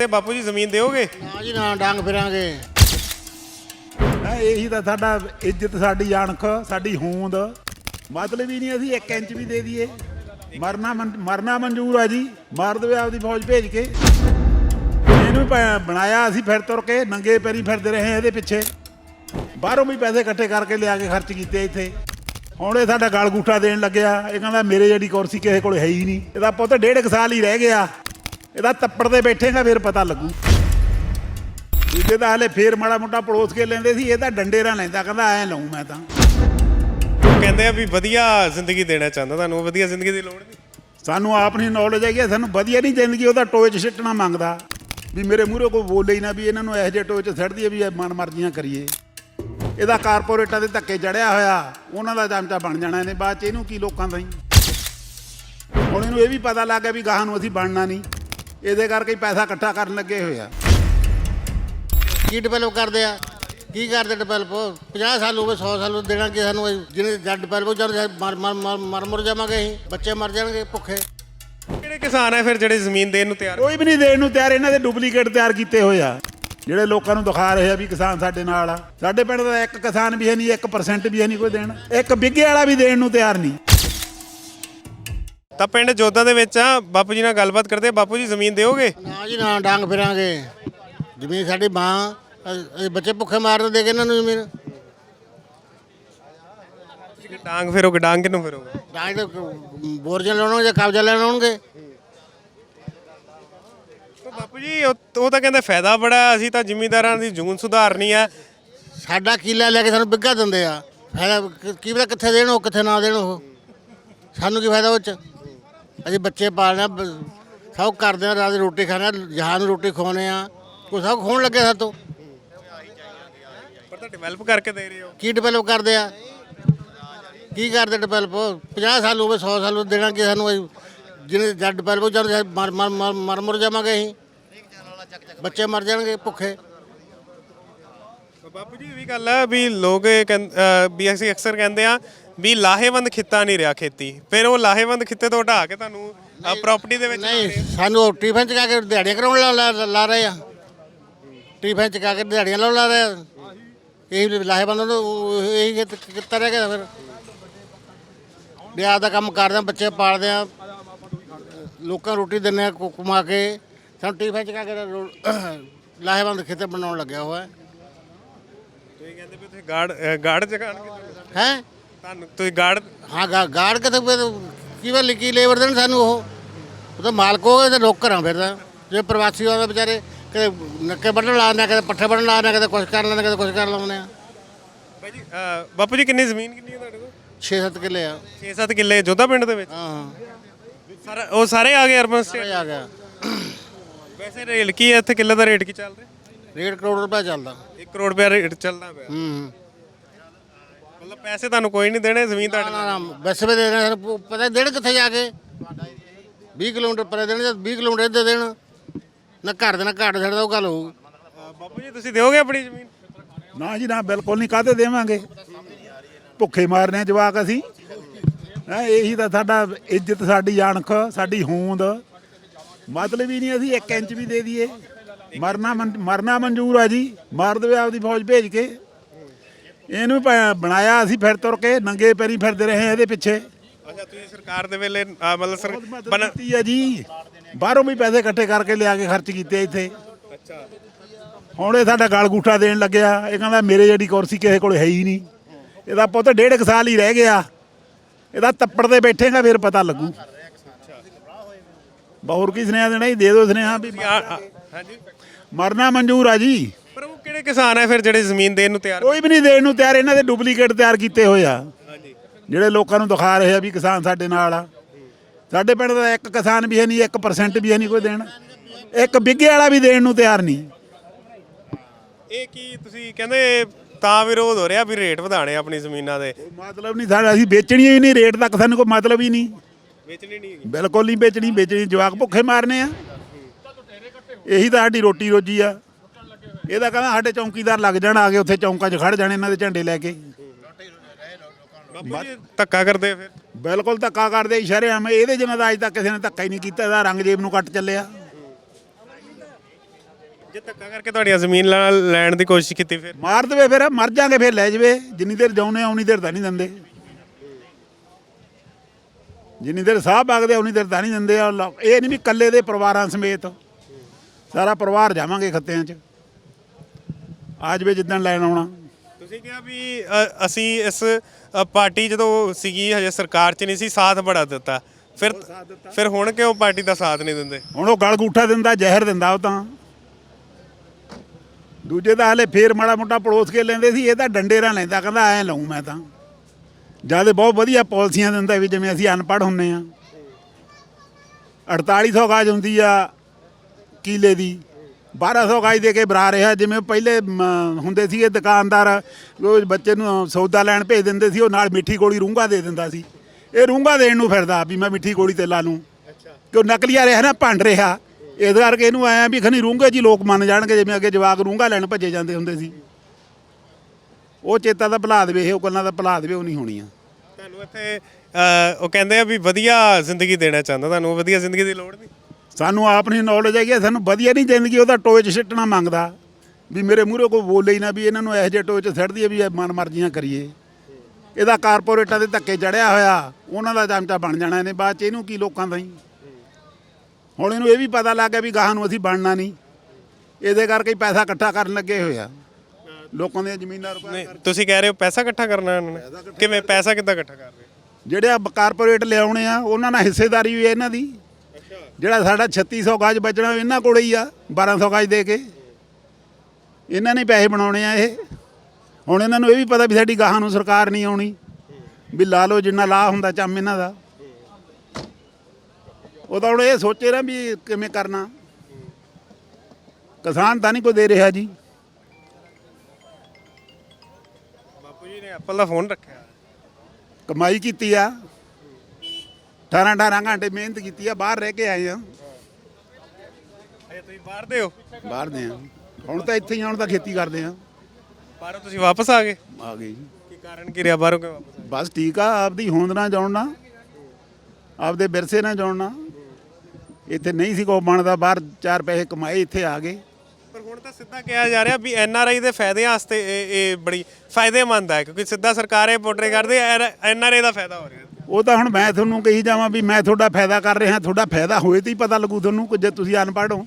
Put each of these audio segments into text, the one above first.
ਤੇ ਬਾਪੂ ਜੀ ਜ਼ਮੀਨ ਦਿਓਗੇ? ਨਾ ਜੀ ਨਾ ਡਾਂਗ ਫਿਰਾਂਗੇ। ਹੈਂ, ਇਹੀ ਤਾਂ ਸਾਡਾ ਇੱਜ਼ਤ ਸਾਡੀ ਅਣਖ ਸਾਡੀ ਹੋਂਦ। ਮਤਲਬ ਹੀ ਨਹੀਂ ਅਸੀਂ 1 ਇੰਚ ਵੀ ਦੇ ਦਈਏ। ਮਰਨਾ ਮਰਨਾ ਮਨਜ਼ੂਰ ਆ ਜੀ। ਮਾਰ ਦੇਵੇ ਆਪਦੀ ਫੌਜ ਭੇਜ ਕੇ। ਇਹਨੂੰ ਬਣਾਇਆ ਅਸੀਂ ਫਿਰ ਤੁਰ ਕੇ ਨੰਗੇ ਪੈਰੀ ਫਿਰਦੇ ਰਹੇ ਇਹਦੇ ਪਿੱਛੇ। ਬਾਹਰੋਂ ਵੀ ਪੈਸੇ ਇਕੱਠੇ ਕਰਕੇ ਲਿਆ ਕੇ ਖਰਚ ਕੀਤੇ ਇੱਥੇ। ਹੁਣ ਇਹ ਸਾਡਾ ਗਲ ਗੂਠਾ ਦੇਣ ਲੱਗਿਆ। ਇਹ ਕਹਿੰਦਾ ਮੇਰੇ ਜਿਹੜੀ ਕੁਰਸੀ ਕਿਸੇ ਕੋਲ ਹੈ ਹੀ ਨਹੀਂ। ਇਹਦਾ ਪੁੱਤ ਡੇਢ ਕੁ ਸਾਲ ਹੀ ਰਹਿ ਗਿਆ। ਇਹਦਾ ਤੱਪੜ ਤੇ ਬੈਠੇਗਾ ਫਿਰ ਪਤਾ ਲੱਗੂ। ਦੂਜੇ ਤਾਂ ਹਲੇ ਫੇਰ ਮਾੜਾ ਮੋਟਾ ਪੜੋਸ ਕੇ ਲੈਂਦੇ ਸੀ ਇਹ ਤਾਂ ਡੰਡੇ ਰਾਂ ਲੈਂਦਾ ਕਹਿੰਦਾ ਐ ਲਊ ਮੈਂ ਤਾਂ। ਉਹ ਕਹਿੰਦੇ ਆ ਵੀ ਵਧੀਆ ਜ਼ਿੰਦਗੀ ਦੇਣਾ ਚਾਹੁੰਦਾ ਤੁਹਾਨੂੰ ਵਧੀਆ ਜ਼ਿੰਦਗੀ ਦੀ ਲੋੜ ਨਹੀਂ। ਸਾਨੂੰ ਆਪ ਨਹੀਂ ਨੌਲੇਜ ਹੈਗੀ ਸਾਨੂੰ ਵਧੀਆ ਨਹੀਂ ਜ਼ਿੰਦਗੀ ਉਹਦਾ ਟੋਏ 'ਚ ਸਿੱਟਣਾ ਮੰਗਦਾ। ਵੀ ਮੇਰੇ ਮੂਹਰੇ ਕੋਈ ਬੋਲੇ ਹੀ ਨਾ ਵੀ ਇਹਨਾਂ ਨੂੰ ਇਹੋ ਜਿਹੇ ਟੋਏ 'ਚ ਸਿੱਟ ਦਈਏ ਵੀ ਇਹ ਮਨ ਮਰਜ਼ੀਆਂ ਕਰੀਏ। ਇਹਦਾ ਕਾਰਪੋਰੇਟਾਂ ਦੇ ਧੱਕੇ ਜੜਿਆ ਹੋਇਆ ਉਹਨਾਂ ਦਾ ਚਮਚਾ ਬਣ ਜਾਣਾ ਇਹਨੇ ਬਾਅਦ 'ਚ ਇਹਨੂੰ ਕੀ ਲੋਕਾਂ ਦਾ ਹੀ ਹੁਣ ਇਹਨੂੰ ਇਹ ਵੀ ਪਤਾ ਲੱਗ ਗਿਆ ਵੀ ਗਾਹਾਂ ਨੂੰ ਅਸੀਂ ਬਣਨਾ ਨਹੀਂ। ਇਹਦੇ ਕਰਕੇ ਹੀ ਪੈਸਾ ਇਕੱਠਾ ਕਰਨ ਲੱਗੇ ਹੋਏ ਆ। ਕੀ ਡਿਵੈਲਪ ਕਰਦੇ ਆ? ਕੀ ਕਰਦੇ ਡਿਵੈਲਪ 50 ਸਾਲ ਹੋ ਗਏ 100 ਸਾਲ ਹੋ ਦੇਣਾ ਕਿ ਸਾਨੂੰ ਜਿਹਨੇ ਜੱਟ ਡਿਵੈਲਪ ਜਦ ਮਰ ਮਰ ਮਰ- ਮਰ ਮੁਰ ਜਾਵਾਂਗੇ ਅਸੀਂ ਬੱਚੇ ਮਰ ਜਾਣਗੇ ਭੁੱਖੇ। ਕਿਹੜੇ ਕਿਸਾਨ ਆ ਫਿਰ ਜਿਹੜੇ ਜ਼ਮੀਨ ਦੇਣ ਨੂੰ ਤਿਆਰ? ਕੋਈ ਵੀ ਨਹੀਂ ਦੇਣ ਨੂੰ ਤਿਆਰ ਇਹਨਾਂ ਦੇ ਡੁਪਲੀਕੇਟ ਤਿਆਰ ਕੀਤੇ ਹੋਏ ਆ। ਜਿਹੜੇ ਲੋਕਾਂ ਨੂੰ ਦਿਖਾ ਰਹੇ ਆ ਵੀ ਕਿਸਾਨ ਸਾਡੇ ਨਾਲ ਆ। ਸਾਡੇ ਪਿੰਡ ਦਾ ਇੱਕ ਕਿਸਾਨ ਵੀ ਹੈ ਨਹੀਂ 1% ਵੀ ਹੈ ਨਹੀਂ ਕੋਈ ਦੇਣ। ਇੱਕ ਬਿੱਗੇ ਵਾਲਾ ਵੀ ਦੇਣ ਨੂੰ ਤਿਆਰ ਨਹੀਂ। ਤਾਂ ਪਿੰਡ ਜੋਧਾ ਦੇ ਵਿੱਚ ਆ ਬਾਪੂ ਜੀ ਨਾਲ ਗੱਲਬਾਤ ਕਰਦੇ ਆ। ਬਾਪੂ ਜੀ ਜ਼ਮੀਨ ਦਿਓਗੇ? ਨਾ ਜੀ ਨਾ ਡਾਂਗ ਫਿਰਾਂਗੇ। ਜ਼ਮੀਨ ਸਾਡੀ ਮਾਂ ਅ- ਇਹ ਬੱਚੇ ਭੁੱਖੇ ਮਾਰਨ ਦੇ ਕੇ ਇਹਨਾਂ ਨੂੰ ਜ਼ਮੀਨ। ਤੁਸੀਂ ਡਾਂਗ ਫਿਰੋਗੇ? ਡਾਂਗ ਕਿਨੂੰ ਫਿਰੋਗੇ? ਡਾਂਗ ਤੇ ਬੋਰਜਨ ਲਾਉਣਗੇ ਜਾਂ ਕਬਜ਼ਾ ਲੈ ਲਾਉਣਗੇ ਤਾਂ ਬਾਪੂ ਜੀ ਉਹ ਉਹ ਤਾਂ ਕਹਿੰਦੇ ਫਾਇਦਾ ਬੜਾ ਅਸੀਂ ਤਾਂ ਜ਼ਿਮੀਂਦਾਰਾਂ ਦੀ ਜੂਨ ਸੁਧਾਰਨੀ ਆ ਸਾਡਾ ਕੀਲਾ ਲੈ ਕੇ ਸਾਨੂੰ ਬਿੱਗਾ ਦਿੰਦੇ ਆ। ਫਾਇਦਾ ਕੀ- ਕੀ ਪਤਾ ਕਿੱਥੇ ਦੇਣ ਉਹ ਕਿੱਥੇ ਨਾ ਦੇਣ ਉਹ। ਸਾਨੂੰ ਕੀ ਫਾਇਦਾ ਉਹ ਚ? ਅਸੀਂ ਬੱਚੇ ਪਾਲਣਾ ਸਭ ਕਰਦੇ ਆ ਰਾਤ ਦੀ ਰੋਟੀ ਖਾਣਾ ਜਹਾਨ ਨੂੰ ਰੋਟੀ ਖਵਾਉਂਦੇ ਆ ਕੋਈ ਸਭ ਖੋਣ ਲੱਗੇ ਪਰ ਤਾਂ ਡਿਵੈਲਪ ਕਰਕੇ ਦੇ ਰਹੇ ਹੋ। ਕੀ ਡਿਵੈਲਪ ਕਰਦੇ ਆ? ਕੀ ਕਰਦੇ ਡਿਵੈਲਪ 50 ਸਾਲ ਹੋ ਗਏ 100 ਸਾਲ ਹੋ ਗਏ, ਦੇਣਾ ਕਿ ਸਾਨੂੰ ਜਿਹਨੇ ਜੱਟ ਡਿਵੈਲਪ ਜਦ ਮਰ ਮਰ ਮਰ- ਮਰ ਮੁਰ ਜਾਵਾਂਗੇ ਅਸੀਂ। ਬੱਚੇ ਮਰ ਜਾਣਗੇ ਭੁੱਖੇ। ਬਾਪੂ ਜੀ ਵੀ ਗੱਲ ਹੈ ਵੀ ਲੋਕ ਵੀ ਅਸੀਂ ਅਕਸਰ ਕਹਿੰਦੇ ਆ ਵੀ ਲਾਹੇਵੰਦ ਖਿੱਤਾ ਨਹੀਂ ਰਿਹਾ ਖੇਤੀ। ਫਿਰ ਉਹ ਲਾਹੇਵੰਦ ਖਿੱਤੇ ਤੋਂ ਹਟਾ ਕੇ ਤੁਹਾਨੂੰ ਪ੍ਰਾਪਰਟੀ ਦੇ ਵਿੱਚ ਨਹੀਂ ਸਾਨੂੰ ਟਿਫਨ ਚ ਕਾ ਕੇ ਦਿਹਾੜੀਆਂ ਕਰਾਉਣ ਲਾ- ਲਾ ਲਾ ਰਹੇ ਆ। ਟਿਫਨ ਚ ਕਾ ਕੇ ਦਿਹਾੜੀਆਂ ਲਾਉਣ ਲਾ ਰਹੇ ਆ। ਇਹ ਲਾਹੇ ਬੰਦ ਨੂੰ ਇਹ ਕਿੱਤਾ ਰਹਿ ਗਿਆ ਫਿਰ। ਵਿਆਹ ਦਾ ਕੰਮ ਕਰਦੇ ਆ ਬੱਚੇ ਪਾਲਦੇ ਆ। ਲੋਕਾਂ ਨੂੰ ਰੋਟੀ ਦਿੰਦੇ ਆ ਕੁ- ਕਮਾ ਕੇ। ਸਾਨੂੰ ਟਿਫਨ ਚ ਕਾ ਕੇ ਲਾਹੇ ਬੰਦ ਖੇਤੇ ਬਣਾਉਣ ਲੱਗਿਆ ਹੋਇਆ। ਤੁਸੀਂ ਕਹਿੰਦੇ ਵੀ ਤੁਸੀਂ ਗਾਰਡ ਅਹ ਗਾਰਡ ਜਗਾਣਗੇ ਹੈ? ਤੁਹਾਨੂੰ ਤੁਸੀਂ ਗਾਰਡ ਹਾਂ ਗਾ- ਗਾਰਡ ਕਿਤੇ ਕਿਵੇਂ ਲਿਖੀ ਲੇਬਰ ਦੇਣ ਸਾਨੂੰ ਉਹ। ਉਹ ਤਾਂ ਮਾਲਕ ਹੋ ਗਏ ਤੇ ਨੌਕਰਾਂ ਫਿਰ ਤਾਂ ਜੇ ਪ੍ਰਵਾਸੀ ਆਉਂਦੇ ਵਿਚਾਰੇ ਕਦੇ ਨੱਕੇ ਵੱਢਣ ਲਾਉਂਦੇ ਆ ਕਦੇ ਪੱਠੇ ਵੱਢਣ ਲਾਉਂਦੇ ਆ ਕਦੇ ਕੁਛ ਕਰ ਲੈਂਦੇ ਕਦੇ ਕੁਛ ਕਰ ਲਾਉਂਦੇ ਆ। ਬਾਈ ਜੀ ਅਹ ਬਾਪੂ ਜੀ ਕਿੰਨੀ ਜ਼ਮੀਨ ਕਿੰਨੀ ਹੈ ਤੁਹਾਡੇ ਕੋਲ? 6-7 ਕਿੱਲੇ ਆ। 6-7 ਕਿੱਲੇ ਜੋਧਾ ਪਿੰਡ ਦੇ ਵਿੱਚ? ਹਾਂ ਹਾਂ। ਸਾਰਾ ਉਹ ਸਾਰੇ ਆ ਗਏ ਅਰਬਨ ਸਟੇਟ ਆ ਗਿਆ ਵੈਸੇ ਰੇਟ ਕੀ ਹੈ ਇੱਥੇ ਕਿੱਲੇ ਦਾ ਰੇਟ ਕੀ ਚੱਲ ਰਿਹਾ? ਰੇਟ ਕਰੋੜ ਰੁਪਏ ਚੱਲਦਾ। 1 ਕਰੋੜ ਰੁਪਏ ਰੇਟ ਚੱਲਦਾ ਪਿਆ। ਹੂੰ। ਪੈਸੇ ਤੁਹਾਨੂੰ ਕੋਈ ਨਹੀਂ ਦੇਣੇ ਜ਼ਮੀਨ ਨਾ ਤੁਹਾਡੇ ਨਾ ਨਾ ਵੈਸੇ ਵੀ ਦੇ ਰਹੇ ਸਾਨੂੰ ਪ- ਪਤਾ ਦੇਣ ਕਿੱਥੇ ਜਾ ਕੇ? 20 ਕਿਲੋਮੀਟਰ ਪਰੇ ਦੇਣ ਜਾਂ 20 ਕਿਲੋਮੀਟਰ ਇੱਧਰ ਦੇਣ? ਨਾ ਘਰ ਦੇ ਨਾ ਘਾਟ ਛੱਡਦਾ ਉਹ ਗੱਲ ਹੋਊ ਬਾਪੂ ਜੀ ਤੁਸੀਂ ਦਿਓਗੇ ਆਪਣੀ ਜ਼ਮੀਨ? ਨਾ ਜੀ ਨਾ ਬਿਲਕੁਲ ਨਹੀਂ ਕਾਹਤੇ ਦੇਵਾਂਗੇ? ਭੁੱਖੇ ਮਾਰਨੇ ਆ ਜਵਾਕ ਅਸੀਂ। ਹੈ ਇਹੀ ਤਾਂ ਸਾਡਾ ਇੱਜ਼ਤ ਸਾਡੀ ਅਣਖ ਸਾਡੀ ਹੋਂਦ। ਮਤਲਬ ਹੀ ਨਹੀਂ ਅਸੀਂ 1 ਇੰਚ ਵੀ ਦੇ ਦਈਏ। ਮਰਨਾ ਮਨ- ਮਰਨਾ ਮਨਜ਼ੂਰ ਆ ਜੀ। ਮਾਰ ਦੇਵੇ ਆਪਦੀ ਫੌਜ ਭੇਜ ਕੇ। ਇਹਨੂੰ ਪ- ਬਣਾਇਆ ਅਸੀਂ ਫਿਰ ਤੁਰ ਕੇ ਨੰਗੇ ਪੈਰੀ ਫਿਰਦੇ ਰਹੇ ਇਹਦੇ ਪਿੱਛੇ। ਅੱਛਾ ਤੁਸੀਂ ਸਰਕਾਰ ਦੇ ਵੇਲੇ ਅਹ ਮਤਲਬ ਸਰ ਮਦਦ ਬਣ ਕੀਤੀ ਆ ਜੀ। ਬਾਹਰੋਂ ਵੀ ਪੈਸੇ ਇਕੱਠੇ ਕਰਕੇ ਲਿਆ ਕੇ ਖਰਚ ਕੀਤੇ ਇੱਥੇ। ਅੱਛਾ। ਹੁਣ ਇਹ ਸਾਡਾ ਗਲ ਗੂਠਾ ਦੇਣ ਲੱਗਿਆ। ਇਹ ਕਹਿੰਦਾ ਮੇਰੇ ਜਿਹੜੀ ਕੁਰਸੀ ਕਿਸੇ ਕੋਲ ਹੈ ਹੀ ਨਹੀਂ। ਇਹਦਾ ਪੁੱਤ ਡੇਢ ਕੁ ਸਾਲ ਹੀ ਰਹਿ ਗਿਆ। ਇਹਦਾ ਤੱਪੜ ਤੇ ਬੈਠੇਗਾ ਫਿਰ ਪਤਾ ਲੱਗੂ। ਬਹੁਰ ਕੀ ਸੁਨੇਹਾ ਦੇਣਾ ਹੀ ਦੇ ਦਿਓ ਸੁਨੇਹਾ ਵੀ। ਆ- ਆ- ਹਾਂਜੀ। ਮਰਨਾ ਮਨਜ਼ੂਰ ਆ ਜੀ। ਪਰ ਉਹ ਕਿਹੜੇ ਕਿਸਾਨ ਆ ਫਿਰ ਜਿਹੜੇ ਜ਼ਮੀਨ ਦੇਣ ਨੂੰ ਤਿਆਰ ਕੋਈ ਵੀ ਨਹੀਂ ਦੇਣ ਨੂੰ ਤਿਆਰ ਇਹਨਾਂ ਦੇ ਡੁਪਲੀਕੇਟ ਤਿਆਰ ਕੀਤੇ ਹੋਏ ਆ। ਹਾਂਜੀ। ਜਿਹੜੇ ਲੋਕਾਂ ਨੂੰ ਦਿਖਾ ਰਹੇ ਆ ਵੀ ਕਿਸਾਨ ਸਾਡੇ ਨਾਲ ਆ। ਸਾਡੇ ਪਿੰਡ ਦਾ ਇੱਕ ਕਿਸਾਨ ਵੀ ਹੈ ਨਹੀਂ 1% ਵੀ ਹੈ ਨਹੀਂ ਕੋਈ ਦੇਣ। ਇੱਕ ਬਿੱਗੇ ਵਾਲਾ ਵੀ ਦੇਣ ਨੂੰ ਤਿਆਰ ਨਹੀਂ। ਇਹ ਕੀ ਤੁਸੀਂ ਕਹਿੰਦੇ ਤਾਂ ਵਿਰੋਧ ਹੋ ਰਿਹਾ ਵੀ ਰੇਟ ਵਧਾਣੇ ਆਪਣੀ ਜ਼ਮੀਨਾਂ ਦੇ? ਮਤਲਬ ਨਹੀਂ ਸਾਡਾ ਅਸੀਂ ਵੇਚਣੀ ਹੀ ਨਹੀਂ ਰੇਟ ਤੱਕ ਸਾਨੂੰ ਕੋਈ ਮਤਲਬ ਹੀ ਨਹੀਂ। ਵੇਚਣੀ ਨਹੀਂ ਬਿਲਕੁਲ ਨਹੀਂ ਵੇਚਣੀ ਵੇਚਣੀ ਜਵਾਕ ਭੁੱਖੇ ਮਾਰਨੇ ਆ। ਇਹੀ ਤਾਂ ਸਾਡੀ ਰੋਟੀ ਰੋਜੀ ਆ। ਇਹਦਾ ਕਹਿੰਦਾ ਸਾਡੇ ਚੌਂਕੀਦਾਰ ਲੱਗ ਜਾਣ ਆ ਕੇ ਉੱਥੇ ਚੌਂਕਾਂ 'ਚ ਖੜ ਜਾਣ ਇਹਨਾਂ ਦੇ ਝੰਡੇ ਲੈ ਕੇ। ਬਾਪੂ ਜੀ ਧੱਕਾ ਕਰਦੇ ਆ ਫਿਰ। ਬਿਲਕੁਲ ਧੱਕਾ ਕਰਦੇ ਇਸ਼ਾਰੇ ਆ ਮੈਂ ਇਹਦੇ ਜਿਵੇਂ ਦਾ ਅੱਜ ਤੱਕ ਕਿਸੇ ਨੇ ਧੱਕਾ ਹੀ ਨਹੀਂ ਕੀਤਾ ਇਹਦਾ ਰੰਗ ਜੇਬ ਨੂੰ ਕੱਟ ਚੱਲਿਆ। ਜੇ ਧੱਕਾ ਕਰਕੇ ਤੁਹਾਡੀਆਂ ਜ਼ਮੀਨ ਲੈ- ਲੈਣ ਦੀ ਕੋਸ਼ਿਸ਼ ਕੀਤੀ ਫਿਰ? ਮਾਰ ਦੇਵੇ ਫਿਰ ਮਰ ਜਾਾਂਗੇ ਫਿਰ ਲੈ ਜਾਵੇ। ਜਿੰਨੀ ਦੇਰ ਜਾਉਨੇ ਆ ਉਨੀ ਦੇਰ ਤਾਂ ਨਹੀਂ ਦਿੰਦੇ। ਜਿੰਨੀ ਦੇਰ ਸਾਹ ਬਾਗਦੇ ਉਨੀ ਦੇਰ ਤਾਂ ਨਹੀਂ ਦਿੰਦੇ। ਆ ਇਹ ਨਹੀਂ ਵੀ ਇਕੱਲੇ ਦੇ ਪਰਿਵਾਰਾਂ ਸਮੇਤ ਸਾਰਾ ਪਰਿਵਾਰ ਜਾਵਾਂਗੇ ਖੱਤਿਆਂ 'ਚ। ਆ ਜਾਵੇ ਜਿੱਦਣ ਲੈਣ ਆਉਣਾ। ਤੁਸੀਂ ਕਿਹਾ ਵੀ ਅ, ਅਸੀਂ ਇਸ ਅ, ਪਾਰਟੀ ਜਦੋਂ ਸੀਗੀ ਹਜੇ ਸਰਕਾਰ 'ਚ ਨਹੀਂ ਸੀ ਸਾਥ ਬੜਾ ਦਿੱਤਾ। ਫਿਰ ਫਿਰ ਹੁਣ ਕਿਉਂ ਪਾਰਟੀ ਦਾ ਸਾਥ ਨਹੀਂ ਦਿੰਦੇ? ਹੁਣ ਉਹ ਗਲ ਗੂਠਾ ਦਿੰਦਾ ਜ਼ਹਿਰ ਦਿੰਦਾ ਉਹ ਤਾਂ। ਦੂਜੇ ਦਾ ਹਲੇ ਫੇਰ ਮਾੜਾ ਮੋਟਾ ਪੜੋਸ ਕੇ ਲੈਂਦੇ ਸੀ ਇਹ ਤਾਂ ਡੰਡੇਰਾਂ ਲੈਂਦਾ ਕਹਿੰਦਾ ਐ ਲਊ ਮੈਂ ਤਾਂ। ਜਦ ਬਹੁਤ ਵਧੀਆ ਪਾਲਿਸੀਆਂ ਦਿੰਦਾ ਵੀ ਜਿਵੇਂ ਅਸੀਂ ਅਨਪੜ੍ਹ ਹੁੰਨੇ ਆ। 4800 ਗਾਜ ਹੁੰਦੀ ਆ ਕੀਲੇ ਦੀ। 1200 ਗਾਜ ਦੇ ਕੇ ਬਰਾ ਰਿਹਾ। ਜਿਵੇਂ ਪਹਿਲੇ ਹੁੰਦੇ ਸੀ ਇਹ ਦੁਕਾਨਦਾਰ ਉਹ ਬੱਚੇ ਨੂੰ ਸੌਦਾ ਲੈਣ ਭੇਜ ਦਿੰਦੇ ਸੀ ਉਹ ਨਾਲ ਮਿੱਠੀ ਗੋਲੀ ਰੂੰਗਾ ਦੇ ਦਿੰਦਾ ਸੀ। ਇਹ ਰੂੰਗਾ ਦੇਣ ਨੂੰ ਫਿਰਦਾ ਵੀ ਮੈਂ ਮਿੱਠੀ ਗੋਲੀ ਤੇ ਲਾ ਲੂੰ। ਕਿ ਉਹ ਨਕਲੀਆ ਰਿਹਾ ਨਾ ਭੰਡ ਰਿਹਾ। ਇਸ ਕਰਕੇ ਇਹਨੂੰ ਆਇਆ ਵੀ ਖਣੀ ਰੂੰਗੇ ਜੀ ਲੋਕ ਮੰਨ ਜਾਣਗੇ ਜਿਵੇਂ ਅੱਗੇ ਜਵਾਕ ਰੂੰਗਾ ਲੈਣ ਭੱਜੇ ਜਾਂਦੇ ਹੁੰਦੇ ਸੀ। ਉਹ ਚੇਤਾ ਦਾ ਭੁਲਾ ਦੇਵੇ ਇਹ ਉਹ ਗੱਲਾਂ ਦਾ ਭੁਲਾ ਦੇਵੇ ਉਹ ਨਹੀਂ ਹੋਣੀਆਂ। ਤੁਹਾਨੂੰ ਇੱਥੇ ਉਹ ਕਹਿੰਦੇ ਆ ਵੀ ਵਧੀਆ ਜ਼ਿੰਦਗੀ ਦੇਣਾ ਚਾਹੁੰਦਾ ਤੁਹਾਨੂੰ ਵਧੀਆ ਜ਼ਿੰਦਗੀ ਦੀ ਲੋੜ ਨਹੀਂ? ਸਾਨੂੰ ਆਪਣੀ ਨੌਲੇਜ ਹੈਗੀ ਆ, ਸਾਨੂੰ ਵਧੀਆ ਨਹੀਂ ਜ਼ਿੰਦਗੀ ਉਹਦਾ ਟੋਏ 'ਚ ਸਿੱਟਣਾ ਮੰਗਦਾ। ਵੀ ਮੇਰੇ ਮੂਹਰੇ ਕੋਈ ਬੋਲੇ ਹੀ ਨਾ ਵੀ ਇਹਨਾਂ ਨੂੰ ਇਹੋ ਜਿਹੇ ਟੋਏ 'ਚ ਸਿੱਟ ਦਈਏ ਵੀ ਇਹ ਮਨ ਮਰਜ਼ੀਆਂ ਕਰੀਏ। ਇਹਦਾ ਕਾਰਪੋਰੇਟਾਂ ਦੇ ਧੱਕੇ ਚੜਿਆ ਹੋਇਆ ਉਹਨਾਂ ਦਾ ਚਮਚਾ ਬਣ ਜਾਣਾ ਇਹਨੇ ਬਾਅਦ 'ਚ ਇਹਨੂੰ ਕੀ ਲੋਕਾਂ ਦਾ ਹੀ? ਹੁਣ ਇਹਨੂੰ ਇਹ ਵੀ ਪਤਾ ਲੱਗ ਗਿਆ ਵੀ ਗਾਹਾਂ ਨੂੰ ਅਸੀਂ ਬਣਨਾ ਨਹੀਂ। ਇਹਦੇ ਕਰਕੇ ਹੀ ਪੈਸਾ ਇਕੱਠਾ ਕਰਨ ਲੱਗੇ ਹੋਏ ਆ। ਲੋਕਾਂ ਦੀਆਂ ਜ਼ਮੀਨਾਂ ਰੁਪਏ ਨਹੀਂ ਤੁਸੀਂ ਕਹਿ ਰਹੇ ਹੋ ਪੈਸਾ ਇਕੱਠਾ ਕਰਨਾ ਇਹਨਾਂ ਨੇ। ਕਿਵੇਂ ਪੈਸਾ ਕਿੱਦਾਂ ਇਕੱਠਾ ਕਰ ਰਹੇ ਹੋ? ਜਿਹੜੇ ਆ ਕਾਰਪੋਰੇਟ ਲਿਆਉਣੇ ਆ ਉਹਨਾਂ ਨਾਲ ਹਿੱਸੇਦਾਰੀ ਵੀ ਹੈ ਇਹਨਾਂ ਦੀ। ਜਿਹੜਾ ਸਾਡਾ 3600 ਗਜ ਬਚਣਾ ਇਹਨਾਂ ਕੋਲੇ ਹੀ ਆ 1200 ਗਜ ਦੇ ਕੇ। ਇਹਨਾਂ ਨੇ ਪੈਸੇ ਬਣਾਉਣੇ ਆ ਇਹ। ਹੁਣ ਇਹਨਾਂ ਨੂੰ ਇਹ ਵੀ ਪਤਾ ਵੀ ਸਾਡੀ ਗਾਹਾਂ ਨੂੰ ਸਰਕਾਰ ਨਹੀਂ ਆਉਣੀ। ਵੀ ਲਾ ਲਓ ਜਿੰਨਾ ਲਾ ਹੁੰਦਾ ਚੰਮ ਇਹਨਾਂ ਦਾ। ਉਹ ਤਾਂ ਹੁਣ ਇਹ ਸੋਚੇ ਨਾ ਵੀ ਕਿਵੇਂ ਕਰਨਾ। ਕਿਸਾਨ ਤਾਂ ਨਹੀਂ ਕੋਈ ਦੇ ਰਿਹਾ ਜੀ। ਬਾਪੂ ਜੀ ਨੇ ਐਪਲ ਦਾ ਫੋਨ ਰੱਖਿਆ। ਕਮਾਈ ਕੀਤੀ ਆ। 18 18 ਘੰਟੇ ਮਿਹਨਤ ਕੀਤੀ ਆ ਬਾਹਰ ਰਹਿ ਕੇ ਆਏ ਆ। ਅਜੇ ਤੁਸੀਂ ਬਾਹਰ ਦੇ ਹੋ? ਬਾਹਰ ਦੇ ਆ। ਹੁਣ ਤਾਂ ਇੱਥੇ ਹੀ ਆ, ਹੁਣ ਤਾਂ ਖੇਤੀ ਕਰਦੇ ਆ। ਬਾਹਰੋਂ ਤੁਸੀਂ ਵਾਪਸ ਆ ਗਏ? ਆ ਗਏ ਜੀ। ਕੀ ਕਾਰਨ ਕੀ ਰਿਹਾ? ਬਾਹਰੋਂ ਕਿਉਂ ਵਾਪਸ ਆਏ? ਬਸ ਠੀਕ ਆ ਆਪਦੀ ਹੋਂਦ ਨਾਲ ਜੋੜਨਾ ਆਪਦੇ ਵਿਰਸੇ ਨਾਲ ਜੋੜਨਾ ਇੱਥੇ ਨਹੀਂ ਸੀ ਕੋ ਬਣਦਾ ਬਾਹਰ ਚਾਰ ਪੈਸੇ ਕਮਾਏ ਇੱਥੇ ਆ ਗਏ। ਪਰ ਹੁਣ ਤਾਂ ਸਿੱਧਾ ਕਿਹਾ ਜਾ ਰਿਹਾ ਵੀ ਐਨ ਆਰ ਆਈ ਦੇ ਫਾਇਦੇ ਵਾਸਤੇ ਇਹ ਇਹ ਬੜੀ ਫਾਇਦੇਮੰਦ ਹੈ, ਕਿਉਂਕਿ ਸਿੱਧਾ ਸਰਕਾਰ ਇਹ ਪੋਰਟਰੇ ਕਰਦੇ ਐਨ ਆਰ ਆਈ ਦਾ ਫਾਇਦਾ ਹੋ ਰਿਹਾ। ਉਹ ਤਾਂ ਹੁਣ ਮੈਂ ਤੁਹਾਨੂੰ ਕਹੀ ਜਾਵਾਂ ਵੀ ਮੈਂ ਤੁਹਾਡਾ ਫਾਇਦਾ ਕਰ ਰਿਹਾ, ਤੁਹਾਡਾ ਫਾਇਦਾ ਹੋਏ ਤੇ ਹੀ ਪਤਾ ਲੱਗੂ ਤੁਹਾਨੂੰ ਕਿ ਜੇ ਤੁਸੀਂ ਅਨਪੜ੍ਹ ਹੋ।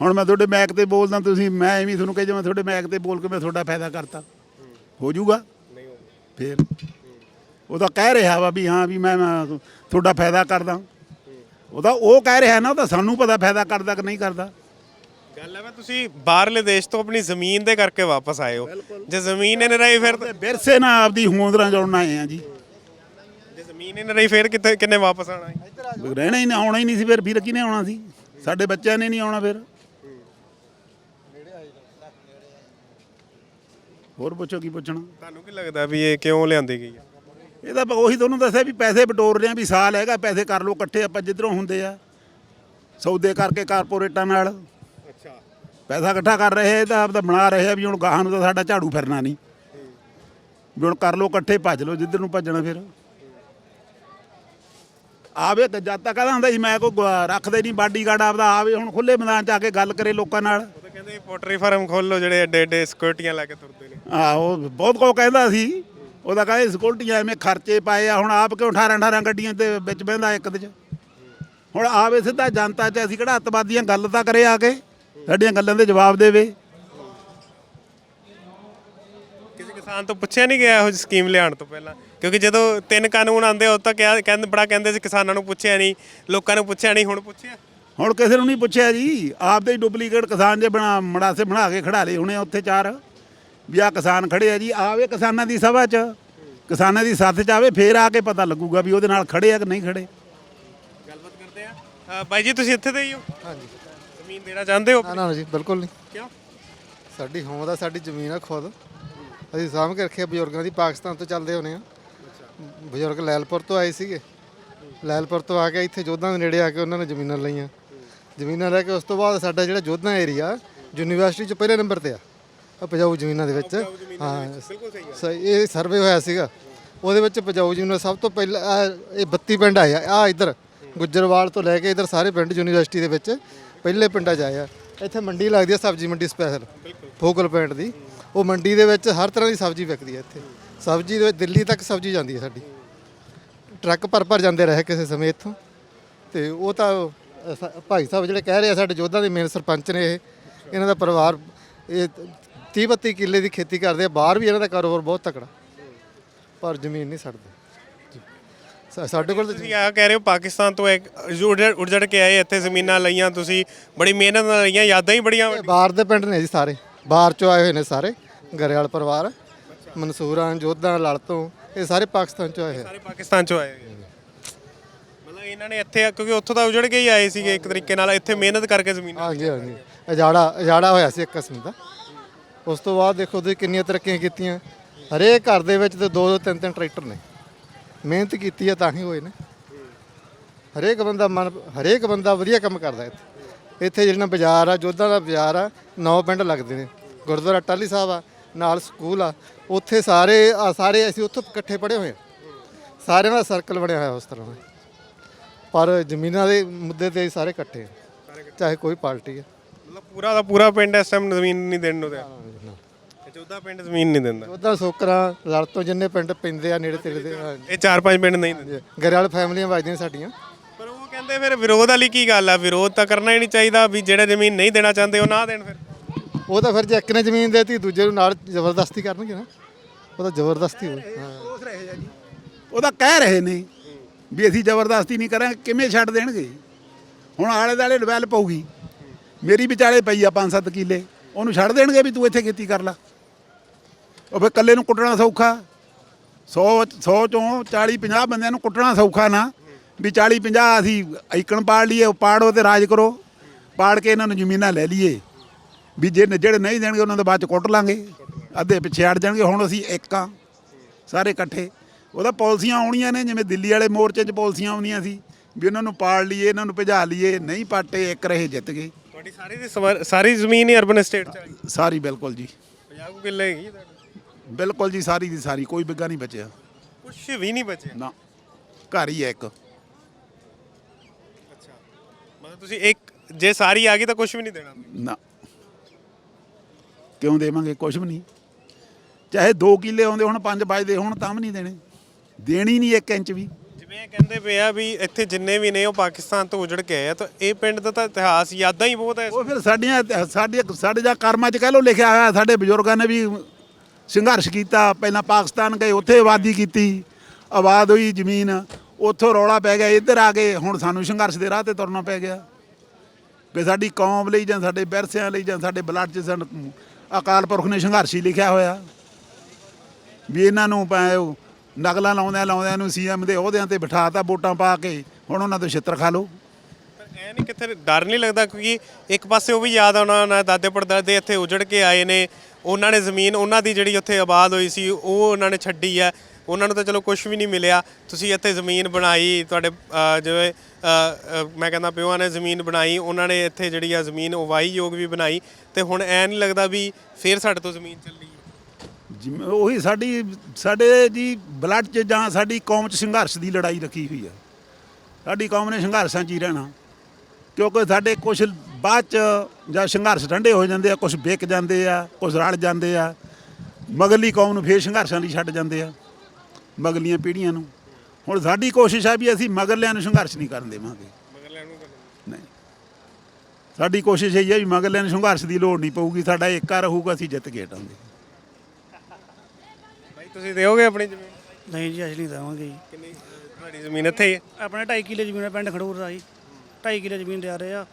ਹੁਣ ਮੈਂ ਤੁਹਾਡੇ ਮੈਕ ਤੇ ਬੋਲਦਾ, ਤੁਸੀਂ ਮੈਂ ਐਵੇਂ ਤੁਹਾਨੂੰ ਕਹੀ ਜਾਵਾਂ, ਤੁਹਾਡੇ ਮੈਕ ਤੇ ਬੋਲ ਕੇ ਮੈਂ ਤੁਹਾਡਾ ਫਾਇਦਾ ਕਰਤਾ। ਹੋ ਜਾਊਗਾ? ਨਹੀਂ ਹੋ ਫੇਰ। ਉਹ ਤਾਂ ਕਹਿ ਰਿਹਾ ਵਾ ਵੀ ਹਾਂ, ਵੀ ਮੈਂ ਮੈਂ ਤੁਹਾਡਾ ਫਾਇਦਾ ਕਰਦਾ। ਉਹ ਤਾਂ ਉਹ ਕਹਿ ਰਿਹਾ ਨਾ, ਉਹ ਤਾਂ ਸਾਨੂੰ ਪਤਾ ਫਾਇਦਾ ਕਰਦਾ ਕਿ ਨਹੀਂ ਕਰਦਾ। ਗੱਲ ਹੈ ਮੈਂ ਤੁਸੀਂ ਬਾਹਰਲੇ ਦੇਸ਼ ਤੋਂ ਆਪਣੀ ਜ਼ਮੀਨ ਦੇ ਕਰਕੇ ਵਾਪਸ ਆਏ ਹੋ। ਜੇ ਜ਼ਮੀਨ ਹੀ ਨਹੀਂ ਰਹੀ ਫਿਰ ਤਾਂ- ਵਿਰਸੇ ਨਾਲ ਆਪਦੀ ਹੋਂਦ ਨਾਲ ਜੁੜਨ ਆਏ ਆ ਜੀ। ਜੇ ਜ਼ਮੀਨ ਹੀ ਨਹੀਂ ਰਹੀ ਫਿਰ ਕਿੱਥੇ ਕਿੰਨੇ ਵਾਪਸ ਆਣਾ ਹੈ? ਰਹਿਣਾ ਹੀ ਨਾ ਆਉਣਾ ਹੀ ਨਹੀਂ ਸੀ ਫਿਰ ਫਿਰ ਕਿਹਨੇ ਆਉਣਾ ਸੀ? ਸਾਡੇ ਬੱਚਿਆਂ ਨੇ ਨਹੀਂ ਆਉਣਾ ਫਿਰ। ਹੋਰ ਪੁੱਛੋ ਕੀ ਪੁੱਛਣਾ? ਤੁਹਾਨੂੰ ਕੀ ਲੱਗਦਾ ਵੀ ਇਹ ਕਿਉਂ ਲਿਆਂਦੀ ਗਈ ਹੈ ਇਹ ਤਾਂ ਉਹੀ ਤੁਹਾਨੂੰ ਦੱਸਿਆ ਵੀ ਪੈਸੇ ਬਟੋਰ ਰਹੇ ਆ ਵੀ ਸਾਲ ਹੈਗਾ ਪੈਸੇ ਕਰ ਲਓ ਇਕੱਠੇ ਆਪਾਂ ਜਿੱਧਰੋਂ ਹੁੰਦੇ ਆ। ਸੌਦੇ ਕਰਕੇ ਕਾਰਪੋਰੇਟਾਂ ਨਾਲ। ਪੈਸਾ ਇਕੱਠਾ ਕਰ ਰਹੇ ਤਾਂ ਆਪਦਾ ਬਣਾ ਰਹੇ ਆ ਵੀ ਹੁਣ ਗਾਹਾਂ ਨੂੰ ਤਾਂ ਸਾਡਾ ਝਾੜੂ ਫਿਰਨਾ ਨਹੀਂ। ਵੀ ਹੁਣ ਕਰ ਲਓ ਇਕੱਠੇ ਭੱਜ ਲਓ ਜਿੱਧਰ ਨੂੰ ਭੱਜਣਾ ਫਿਰ। ਆਵੇ ਤਾਂ ਜਦ ਤੱਕ ਕਹਿੰਦਾ ਹੁੰਦਾ ਸੀ ਮੈਂ ਕੋਈ ਰੱਖਦੇ ਨਹੀਂ ਬਾਡੀਗਾਰਡ ਆਪਦਾ ਆਵੇ ਹੁਣ ਖੁੱਲੇ ਮੈਦਾਨ 'ਚ ਆ ਕੇ ਗੱਲ ਕਰੇ ਲੋਕਾਂ ਨਾਲ। ਉਹ ਤਾਂ ਕਹਿੰਦੇ ਪੋਟਰੀ ਫਾਰਮ ਖੋਲ ਲਓ ਜਿਹੜੇ ਐਡੇ ਐਡੇ ਸਿਕਿਉਰਟੀਆਂ ਲੈ ਕੇ ਤੁਰਦੇ ਨੇ। ਆਹੋ ਬਹੁਤ ਕੋ ਕਹਿੰਦਾ ਸੀ। ਉਹਦਾ ਕਹਿੰਦੇ ਸਕਿਉਰਟੀਆਂ ਐਵੇਂ ਖਰਚੇ ਪਾਏ ਆ ਹੁਣ ਆਪ ਕਿਉਂ 18 18 ਗੱਡੀਆਂ ਤੇ ਵਿੱਚ ਬਹਿੰਦਾ ਇੱਕ ਦੇ 'ਚ? ਹੁਣ ਆਵੇ ਸਿੱਧਾ ਜਨਤਾ 'ਚ ਅਸੀਂ ਕਿਹੜਾ ਅੱਤਵਾਦੀਆਂ ਗੱਲ ਤਾਂ ਕਰੇ ਆ ਕੇ। ਸਾਡੀਆਂ ਗੱਲਾਂ ਦੇ ਜਵਾਬ ਦੇਵੇ। ਕਿਸੇ ਕਿਸਾਨ ਤੋਂ ਪੁੱਛਿਆ ਨਹੀਂ ਗਿਆ ਇਹੋ ਜਿਹੀ ਸਕੀਮ ਲਿਆਉਣ ਤੋਂ ਪਹਿਲਾਂ? ਕਿਉਂਕਿ ਜਦੋਂ ਤਿੰਨ ਕਾਨੂੰਨ ਆਉਂਦੇ ਉਹ ਤਾਂ ਕਿਹਾ ਕਹਿੰਦੇ ਬੜਾ ਕਹਿੰਦੇ ਸੀ ਕਿਸਾਨਾਂ ਨੂੰ ਪੁੱਛਿਆ ਨਹੀਂ ਲੋਕਾਂ ਨੂੰ ਪੁੱਛਿਆ ਨਹੀਂ ਹੁਣ ਪੁੱਛਿਆ? ਹੁਣ ਕਿਸੇ ਨੂੰ ਨਹੀਂ ਪੁੱਛਿਆ ਜੀ। ਆਪਦੇ ਹੀ ਡੁਪਲੀਕੇਟ ਕਿਸਾਨ ਜੇ ਬਣਾ ਮੜਾਸੇ ਬਣਾ ਕੇ ਖੜਾ ਲਏ ਹੁਣੇ ਉੱਥੇ ਚਾਰ। ਵੀ ਆ ਕਿਸਾਨ ਖੜੇ ਆ ਜੀ ਆਵੇ ਕਿਸਾਨਾਂ ਦੀ ਸਭਾ 'ਚ। ਕਿਸਾਨਾਂ ਦੀ ਸਾਥ 'ਚ ਆਵੇ ਫੇਰ ਆ ਕੇ ਪਤਾ ਲੱਗੂਗਾ ਵੀ ਉਹਦੇ ਨਾਲ ਖੜੇ ਆ ਕਿ ਨਹੀਂ ਖੜੇ। ਗੱਲਬਾਤ ਕਰਦੇ ਆ। ਬਾਈ ਜੀ ਤੁਸੀਂ ਇੱਥੇ ਦੇ ਹੀ ਹੋ? ਹਾਂਜੀ। ਦੇਣਾ ਚਾਹੁੰਦੇ ਹੋ? ਨਾ ਨਾ ਜੀ ਬਿਲਕੁਲ ਨਹੀਂ। ਕਿਉਂ? ਸਾਡੀ ਹੋਂਦ ਆ ਸਾਡੀ ਜ਼ਮੀਨ ਆ ਖੁਦ। ਅਸੀਂ ਸਾਂਭ ਕੇ ਰੱਖਿਆ ਬਜ਼ੁਰਗਾਂ ਦੀ ਪਾਕਿਸਤਾਨ ਤੋਂ ਚੱਲਦੇ ਹੋਣੇ ਆ। ਬਜ਼ੁਰਗ ਲੈਲਪੁਰ ਤੋਂ ਆਏ ਸੀਗੇ। ਲੈਲਪੁਰ ਤੋਂ ਆ ਕੇ ਇੱਥੇ ਜੋਧਾਂ ਦੇ ਨੇੜੇ ਆ ਕੇ ਉਹਨਾਂ ਨੇ ਜ਼ਮੀਨਾਂ ਲਈਆਂ। ਜ਼ਮੀਨਾਂ ਲੈ ਕੇ ਉਸ ਤੋਂ ਬਾਅਦ ਸਾਡਾ ਜਿਹੜਾ ਜੋਧਾਂ ਏਰੀਆ ਯੂਨੀਵਰਸਿਟੀ 'ਚ ਪਹਿਲੇ ਨੰਬਰ ਤੇ ਆ। ਉਪਜਾਊ ਜ਼ਮੀਨਾਂ ਦੇ ਵਿੱਚ। ਹਾਂ। ਸਹੀ ਇਹ ਸਰਵੇ ਹੋਇਆ ਸੀਗਾ। ਉਹਦੇ ਵਿੱਚ ਉਪਜਾਊ ਜ਼ਮੀਨਾਂ ਸਭ ਤੋਂ ਪਹਿਲਾਂ ਇਹ 32 ਪਿੰਡ ਆਏ ਆ। ਆ ਇੱਧਰ ਗੁੱਜਰਵਾਲ ਤੋਂ ਲੈ ਕੇ ਇੱਧਰ ਸਾਰੇ ਪਿੰਡ ਯੂਨੀਵਰਸਿਟੀ ਦੇ ਵਿੱਚ। ਪਹਿਲੇ ਪਿੰਡਾਂ 'ਚ ਆਏ ਆ। ਇੱਥੇ ਮੰਡੀ ਲੱਗਦੀ ਹੈ ਸਬਜ਼ੀ ਮੰਡੀ ਸਪੈਸ਼ਲ ਫੋਕਲ ਪੁਆਇੰਟ ਦੀ। ਉਹ ਮੰਡੀ ਦੇ ਵਿੱਚ ਹਰ ਤਰ੍ਹਾਂ ਦੀ ਸਬਜ਼ੀ ਵਿਕਦੀ ਹੈ ਇੱਥੇ। ਸਬਜ਼ੀ ਦੇ ਵਿੱਚ ਦਿੱਲੀ ਤੱਕ ਸਬਜ਼ੀ ਜਾਂਦੀ ਹੈ ਸਾਡੀ। ਟਰੱਕ ਭਰ ਭਰ ਜਾਂਦੇ ਰਹੇ ਕਿਸੇ ਸਮੇਂ ਇੱਥੋਂ। ਤੇ ਉਹ ਤਾਂ ਸ- ਭਾਈ ਸਾਹਿਬ ਜਿਹੜੇ ਕਹਿ ਰਹੇ ਆ, ਸਾਡੇ ਜੋਧਾਂ ਦੇ ਮੇਨ ਸਰਪੰਚ ਨੇ ਇਹ। ਇਹਨਾਂ ਦਾ ਪਰਿਵਾਰ, ਇਹ 30 32 ਕਿੱਲੇ ਦੀ ਖੇਤੀ ਕਰਦੇ ਆ। ਬਾਹਰ ਵੀ ਇਹਨਾਂ ਦਾ ਕਾਰੋਬਾਰ ਬਹੁਤ ਤਕੜਾ। ਪਰ ਜ਼ਮੀਨ ਨਹੀਂ ਛੱਡਦੇ ਸਾ- ਸਾਡੇ ਕੋਲ ਤਾਂ ਤੁਸੀਂ ਆ ਕਹਿ ਰਹੇ ਹੋ ਪਾਕਿਸਤਾਨ ਤੋਂ ਇੱਕ ਉਜੜ ਉਜੜ ਕੇ ਆਏ ਇੱਥੇ ਜ਼ਮੀਨਾਂ ਲਈਆਂ ਤੁਸੀਂ ਬੜੀ ਮਿਹਨਤ ਨਾਲ ਲਈਆਂ ਯਾਦਾਂ ਹੀ ਬੜੀਆਂ ਬਾਹਰ ਦੇ ਪਿੰਡ ਨੇ ਜੀ ਸਾਰੇ। ਬਾਹਰ ਚੋਂ ਆਏ ਹੋਏ ਨੇ ਸਾਰੇ ਗਰੇਵਾਲ ਪਰਿਵਾਰ ਮਨਸੂਰਾਂ ਜੋਧਾਂ ਲੜ ਤੋਂ ਇਹ ਸਾਰੇ ਪਾਕਿਸਤਾਨ ਚੋਂ ਆਏ ਹੋਏ। ਸਾਰੇ ਪਾਕਿਸਤਾਨ ਚੋਂ ਆਏ ਹੋਏ ਆ। ਮਤਲਬ ਇਹਨਾਂ ਨੇ ਇੱਥੇ ਕਿਉਂਕਿ ਉੱਥੋਂ ਤਾਂ ਉਜੜ ਕੇ ਹੀ ਆਏ ਸੀਗੇ ਇੱਕ ਤਰੀਕੇ ਨਾਲ ਇੱਥੇ ਮਿਹਨਤ ਕਰਕੇ ਜ਼ਮੀਨ ਹਾਂਜੀ ਹਾਂਜੀ। ਅਜਾੜਾ ਅਜਾੜਾ ਹੋਇਆ ਸੀ ਇੱਕ ਕਿਸਮ ਦਾ। ਉਸ ਤੋਂ ਬਾਅਦ ਦੇਖੋ ਤੁਸੀਂ ਕਿੰਨੀਆਂ ਤਰੱਕੀਆਂ ਕੀਤੀਆਂ। ਹਰੇਕ ਘਰ ਦੇ ਵਿੱਚ ਤੇ ਦੋ ਦੋ ਤਿੰਨ ਤਿੰਨ ਟਰੈਕਟਰ ਨੇ। ਮਿਹਨਤ ਕੀਤੀ ਹੈ ਤਾਂ ਹੀ ਹੋਏ ਨੇ। ਹਰੇਕ ਬੰਦਾ ਮਨ ਹਰੇਕ ਬੰਦਾ ਵਧੀਆ ਕੰਮ ਕਰਦਾ ਇੱਥੇ। ਇੱਥੇ ਜਿਹੜਾ ਬਾਜ਼ਾਰ ਆ ਜੋਧਾਂ ਦਾ ਬਾਜ਼ਾਰ ਆ ਨੌ ਪਿੰਡ ਲੱਗਦੇ ਨੇ। ਗੁਰਦੁਆਰਾ ਟਾਲੀ ਸਾਹਿਬ ਆ ਨਾਲ ਸਕੂਲ ਆ। ਉੱਥੇ ਸਾਰੇ ਆ ਸਾਰੇ ਅਸੀਂ ਉੱਥੋਂ ਇਕੱਠੇ ਪੜੇ ਹੋਏ ਆ। ਸਾਰਿਆਂ ਦਾ ਸਰਕਲ ਬਣਿਆ ਹੋਇਆ ਉਸ ਤਰ੍ਹਾਂ ਪਰ ਜ਼ਮੀਨਾਂ ਦੇ ਮੁੱਦੇ ਤੇ ਸਾਰੇ ਇਕੱਠੇ ਆ। ਚਾਹੇ ਕੋਈ ਪਾਰਟੀ ਹੈ ਮਤਲਬ ਪੂਰਾ ਦਾ ਪੂਰਾ ਪਿੰਡ ਇਸ ਟਾਈਮ ਜ਼ਮੀਨ ਨਹੀਂ ਦੇਣ ਨੂੰ ਦਿਆ ਚੌਦਾ ਪਿੰਡ ਜ਼ਮੀਨ ਨਹੀਂ ਦਿੰਦਾ। ਉਹਦਾ ਸੋਕਰਾ ਲੜ ਤੋਂ ਜਿੰਨੇ ਪਿੰਡ ਪੈਂਦੇ ਆ ਨੇੜੇ ਤੇੜੇ ਦੇ ਹਾਂਜੀ। ਇਹ ਚਾਰ ਪੰਜ ਪਿੰਡ ਨਹੀਂ ਦਿੰਦੇ। ਗਰੇਵਾਲ ਫੈਮਲੀਆਂ ਵੱਜਦੀਆਂ ਸਾਡੀਆਂ। ਪਰ ਉਹ ਕਹਿੰਦੇ ਫਿਰ ਵਿਰੋਧ ਵਾਲੀ ਕੀ ਗੱਲ ਆ? ਵਿਰੋਧ ਤਾਂ ਕਰਨਾ ਹੀ ਨਹੀਂ ਚਾਹੀਦਾ ਵੀ ਜਿਹੜੇ ਜ਼ਮੀਨ ਨਹੀਂ ਦੇਣਾ ਚਾਹੁੰਦੇ ਉਹ ਨਾ ਦੇਣ ਫਿਰ। ਉਹ ਤਾਂ ਫਿਰ ਜੇ ਇੱਕ ਨੇ ਜ਼ਮੀਨ ਦੇਤੀ ਦੂਜੇ ਨੂੰ ਨਾਲ ਜ਼ਬਰਦਸਤੀ ਕਰਨਗੇ ਨਾ। ਉਹ ਤਾਂ ਜ਼ਬਰਦਸਤੀ ਹੋ ਹਾਂ। ਉਹ ਤਾਂ ਕਹਿ ਰਹੇ ਨੇ ਵੀ ਅਸੀਂ ਜ਼ਬਰਦਸਤੀ ਨਹੀਂ ਕਰਾਂਗੇ ਕਿਵੇਂ ਛੱਡ ਦੇਣਗੇ? ਹੁਣ ਆਲੇ ਦਾਲੇ ਡਿਵੈਲਪ ਹੋਊਗੀ। ਮੇਰੀ ਵਿਚਾਲੇ ਪਈ ਆ 5-7 ਕਿੱਲੇ ਉਹਨੂੰ ਛੱਡ ਦੇਣਗੇ ਵੀ ਤੂੰ ਇੱਥੇ ਖੇਤੀ ਕਰ ਲੈ। ਉਹ ਫਿਰ ਇਕੱਲੇ ਨੂੰ ਕੁੱਟਣਾ ਸੌਖਾ। 100 100 ਚੋਂ 40 50 ਬੰਦਿਆਂ ਨੂੰ ਕੁੱਟਣਾ ਸੌਖਾ ਨਾ। ਵੀ 40 50 ਅਸੀਂ ਐਕਣ ਪਾੜ ਲਈਏ ਉਹ ਪਾੜੋ ਤੇ ਰਾਜ ਕਰੋ। ਪਾੜ ਕੇ ਇਹਨਾਂ ਨੂੰ ਜ਼ਮੀਨਾਂ ਲੈ ਲਈਏ। ਵੀ ਜੇ ਜਿਹੜੇ ਨਹੀਂ ਦੇਣਗੇ ਉਹਨਾਂ ਦੇ ਬਾਅਦ ਚ ਕੁੱਟ ਲਾਂਗੇ। ਅੱਧੇ ਪਿੱਛੇ ਹਟ ਜਾਣਗੇ ਹੁਣ ਅਸੀਂ ਇੱਕ ਆ। ਸਾਰੇ ਇਕੱਠੇ। ਉਹਦਾ ਪਾਲਿਸੀਆਂ ਆਉਣੀਆਂ ਨੇ ਜਿਵੇਂ ਦਿੱਲੀ ਵਾਲੇ ਮੋਰਚੇ 'ਚ ਪਾਲਿਸੀਆਂ ਆਉਂਦੀਆਂ ਸੀ। ਵੀ ਉਹਨਾਂ ਨੂੰ ਪਾੜ ਲਈਏ ਇਹਨਾਂ ਨੂੰ ਭਜਾ ਲਈਏ ਨਹੀਂ ਪਾਟੇ ਇੱਕ ਰਹੇ ਜਿੱਤ ਗਏ। ਤੁਹਾਡੀ ਸਾਰੀ ਦੀ ਸਾਰੀ ਜ਼ਮੀਨ ਹੀ ਅਰਬਨ ਸਟੇਟ ਚ ਸਾਰੀ ਬਿਲਕੁਲ ਜੀ। 50 ਕੁ ਕਿੱਲੇ ਹੈਗੀ ਬਿਲਕੁਲ ਜੀ ਸਾਰੀ ਦੀ ਸਾਰੀ ਕੋਈ ਬਿੱਗਾ ਨਹੀਂ ਬਚਿਆ। ਕੁਝ ਵੀ ਨਹੀਂ ਬਚਿਆ? ਨਾ ਘਰ ਹੀ ਹੈ ਇੱਕ। ਅੱਛਾ। ਮਤਲਬ ਤੁਸੀਂ ਇੱਕ ਜੇ ਸਾਰੀ ਆ ਗਈ ਤਾਂ ਕੁਝ ਵੀ ਨਹੀਂ ਦੇਣਾ। ਨਾ। ਕਿਉਂ ਦੇਵਾਂਗੇ? ਕੁਝ ਵੀ ਨਹੀਂ। ਚਾਹੇ 2 ਕਿੱਲੇ ਆਉਂਦੇ ਹੁਣ 5 ਬਚਦੇ ਹੁਣ ਤਾਂ ਵੀ ਨਹੀਂ ਦੇਣੇ। ਦੇਣੀ ਨਹੀਂ 1 ਇੰਚ ਵੀ। ਜਿਵੇਂ ਇਹ ਕਹਿੰਦੇ ਪਏ ਆ ਵੀ ਇੱਥੇ ਜਿੰਨੇ ਵੀ ਨੇ ਉਹ ਪਾਕਿਸਤਾਨ ਤੋਂ ਉਜੜ ਕੇ ਆਏ ਆ ਤਾਂ ਇਹ ਪਿੰਡ ਦਾ ਤਾਂ ਇਤਿਹਾਸ ਯਾਦਾਂ ਹੀ ਬਹੁਤ ਹੈ ਉਹ ਫਿਰ ਸਾਡੀਆਂ ਸਾਡੇ ਸਾਡੇ ਜਾਂ ਕਰਮਾਂ 'ਚ ਕਹਿ ਲੋ ਲਿਖਿਆ ਹੋਇਆ ਸਾਡੇ ਬਜ਼ੁਰਗਾਂ ਨੇ ਵੀ ਸੰਘਰਸ਼ ਕੀਤਾ, ਪਹਿਲਾਂ ਪਾਕਿਸਤਾਨ ਗਏ, ਉੱਥੇ ਆਬਾਦੀ ਕੀਤੀ, ਆਬਾਦ ਹੋਈ ਜ਼ਮੀਨ, ਉੱਥੋਂ ਰੌਲਾ ਪੈ ਗਿਆ, ਇੱਧਰ ਆ ਗਏ, ਹੁਣ ਸਾਨੂੰ ਸੰਘਰਸ਼ ਦੇ ਰਾਹ ਤੇ ਤੁਰਨਾ ਪੈ ਗਿਆ। ਵੀ ਸਾਡੀ ਕੌਮ ਲਈ ਜਾਂ ਸਾਡੇ ਵਿਰਸਿਆਂ ਲਈ ਜਾਂ ਸਾਡੇ ਬਲੱਡ 'ਚ ਸਾਨੂੰ, ਅਕਾਲ ਪੁਰਖ ਨੇ ਸੰਘਰਸ਼ ਹੀ ਲਿਖਿਆ ਹੋਇਆ। ਵੀ ਇਹਨਾਂ ਨੂੰ ਭਾਵੇਂ ਉਹ ਨਕਲਾਂ ਲਾਉਂਦਿਆਂ ਲਾਉਂਦਿਆਂ ਨੂੰ ਸੀਐਮ ਦੇ ਅਹੁਦਿਆਂ ਤੇ ਬਿਠਾਤਾ ਵੋਟਾਂ ਪਾ ਕੇ, ਹੁਣ ਉਹਨਾਂ ਤੋਂ ਛਿੱਤਰ ਖਾ ਲਓ। ਐ ਨਹੀਂ ਕਿੱਥੇ ਡਰ ਨਹੀਂ ਲੱਗਦਾ ਕਿਉਂਕਿ ਇੱਕ ਪਾਸੇ ਉਹ ਵੀ ਯਾਦ ਆਉਣਾ, ਨਾ ਦਾਦੇ ਪੜਦਾਦੇ ਇੱਥੇ ਉਜੜ ਕੇ ਆਏ ਨੇ ਉਹਨਾਂ ਨੇ ਜ਼ਮੀਨ ਉਹਨਾਂ ਦੀ ਜਿਹੜੀ ਉੱਥੇ ਆਬਾਦ ਹੋਈ ਸੀ ਉਹ ਉਹਨਾਂ ਨੇ ਛੱਡੀ ਹੈ। ਉਹਨਾਂ ਨੂੰ ਤਾਂ ਚਲੋ ਕੁਝ ਵੀ ਨਹੀਂ ਮਿਲਿਆ। ਤੁਸੀਂ ਇੱਥੇ ਜ਼ਮੀਨ ਬਣਾਈ ਤੁਹਾਡੇ ਅਹ, ਜਿਵੇਂ ਅਹ, ਅਹ, ਮੈਂ ਕਹਿੰਦਾ ਪਿਓਾਂ ਨੇ ਜ਼ਮੀਨ ਬਣਾਈ ਉਹਨਾਂ ਨੇ ਇੱਥੇ ਜਿਹੜੀ ਆ ਜ਼ਮੀਨ ਉਵਾਈ ਯੋਗ ਵੀ ਬਣਾਈ। ਤੇ ਹੁਣ ਐ ਨਹੀਂ ਲੱਗਦਾ ਵੀ ਫੇਰ ਸਾਡੇ ਤੋਂ ਜ਼ਮੀਨ ਚੱਲੀ ਜਿਵੇਂ ਉਹੀ ਸਾਡੀ ਸਾਡੇ ਜੀ ਬਲੱਡ 'ਚ ਜਾਂ ਸਾਡੀ ਕੌਮ 'ਚ ਸੰਘਰਸ਼ ਦੀ ਲੜਾਈ ਰੱਖੀ ਹੋਈ ਹੈ। ਸਾਡੀ ਕੌਮ ਨੇ ਸੰਘਰਸ਼ਾਂ 'ਚ ਹੀ ਰਹਿਣਾ। ਕਿਉਂਕਿ ਸਾਡੇ ਕੁਝ ਬਾਅਦ 'ਚ ਜਾਂ ਸੰਘਰਸ਼ ਠੰਡੇ ਹੋ ਜਾਂਦੇ ਆ ਕੁਝ ਵਿਕ ਜਾਂਦੇ ਆ ਕੁਝ ਰਲ ਜਾਂਦੇ ਆ। ਮਗਲੀ ਕੌਮ ਨੂੰ ਫੇਰ ਸੰਘਰਸ਼ਾਂ ਲਈ ਛੱਡ ਜਾਂਦੇ ਆ ਮਗਲੀਆਂ ਪੀੜ੍ਹੀਆਂ ਨੂੰ। ਹੁਣ ਸਾਡੀ ਕੋਸ਼ਿਸ਼ ਆ ਵੀ ਅਸੀਂ ਮਗਰਲਿਆਂ ਨੂੰ ਸੰਘਰਸ਼ ਨਹੀਂ ਕਰਨ ਦੇਵਾਂਗੇ। ਨਹੀਂ। ਸਾਡੀ ਕੋਸ਼ਿਸ਼ ਇਹ ਹੈ ਵੀ ਮਗਰਲਿਆਂ ਨੂੰ ਸੰਘਰਸ਼ ਦੀ ਲੋੜ ਨਹੀਂ ਪਊਗੀ ਸਾਡਾ ਏਕਾ ਰਹੂਗਾ ਅਸੀਂ ਜਿੱਤ ਕੇ ਭਾਈ ਤੁਸੀਂ ਦਿਓਗੇ ਆਪਣੀ ਜ਼ਮੀਨ? ਨਹੀਂ ਜੀ ਅਸੀਂ ਨਹੀਂ ਦੇਵਾਂਗੇ ਜੀ। ਕਿੰਨੀ ਤੁਹਾਡੀ ਜ਼ਮੀਨ ਇੱਥੇ ਹੀ ਹੈ? ਆਪਣੇ 2.5 ਕਿੱਲੇ ਜ਼ਮੀਨ ਹੈ ਪਿੰਡ ਖੜੂਰ ਦਾ ਜੀ। 2.5 ਕਿੱਲੇ ਜ਼ਮੀਨ ਦੇ ਆ ਰਹੇ ਆ।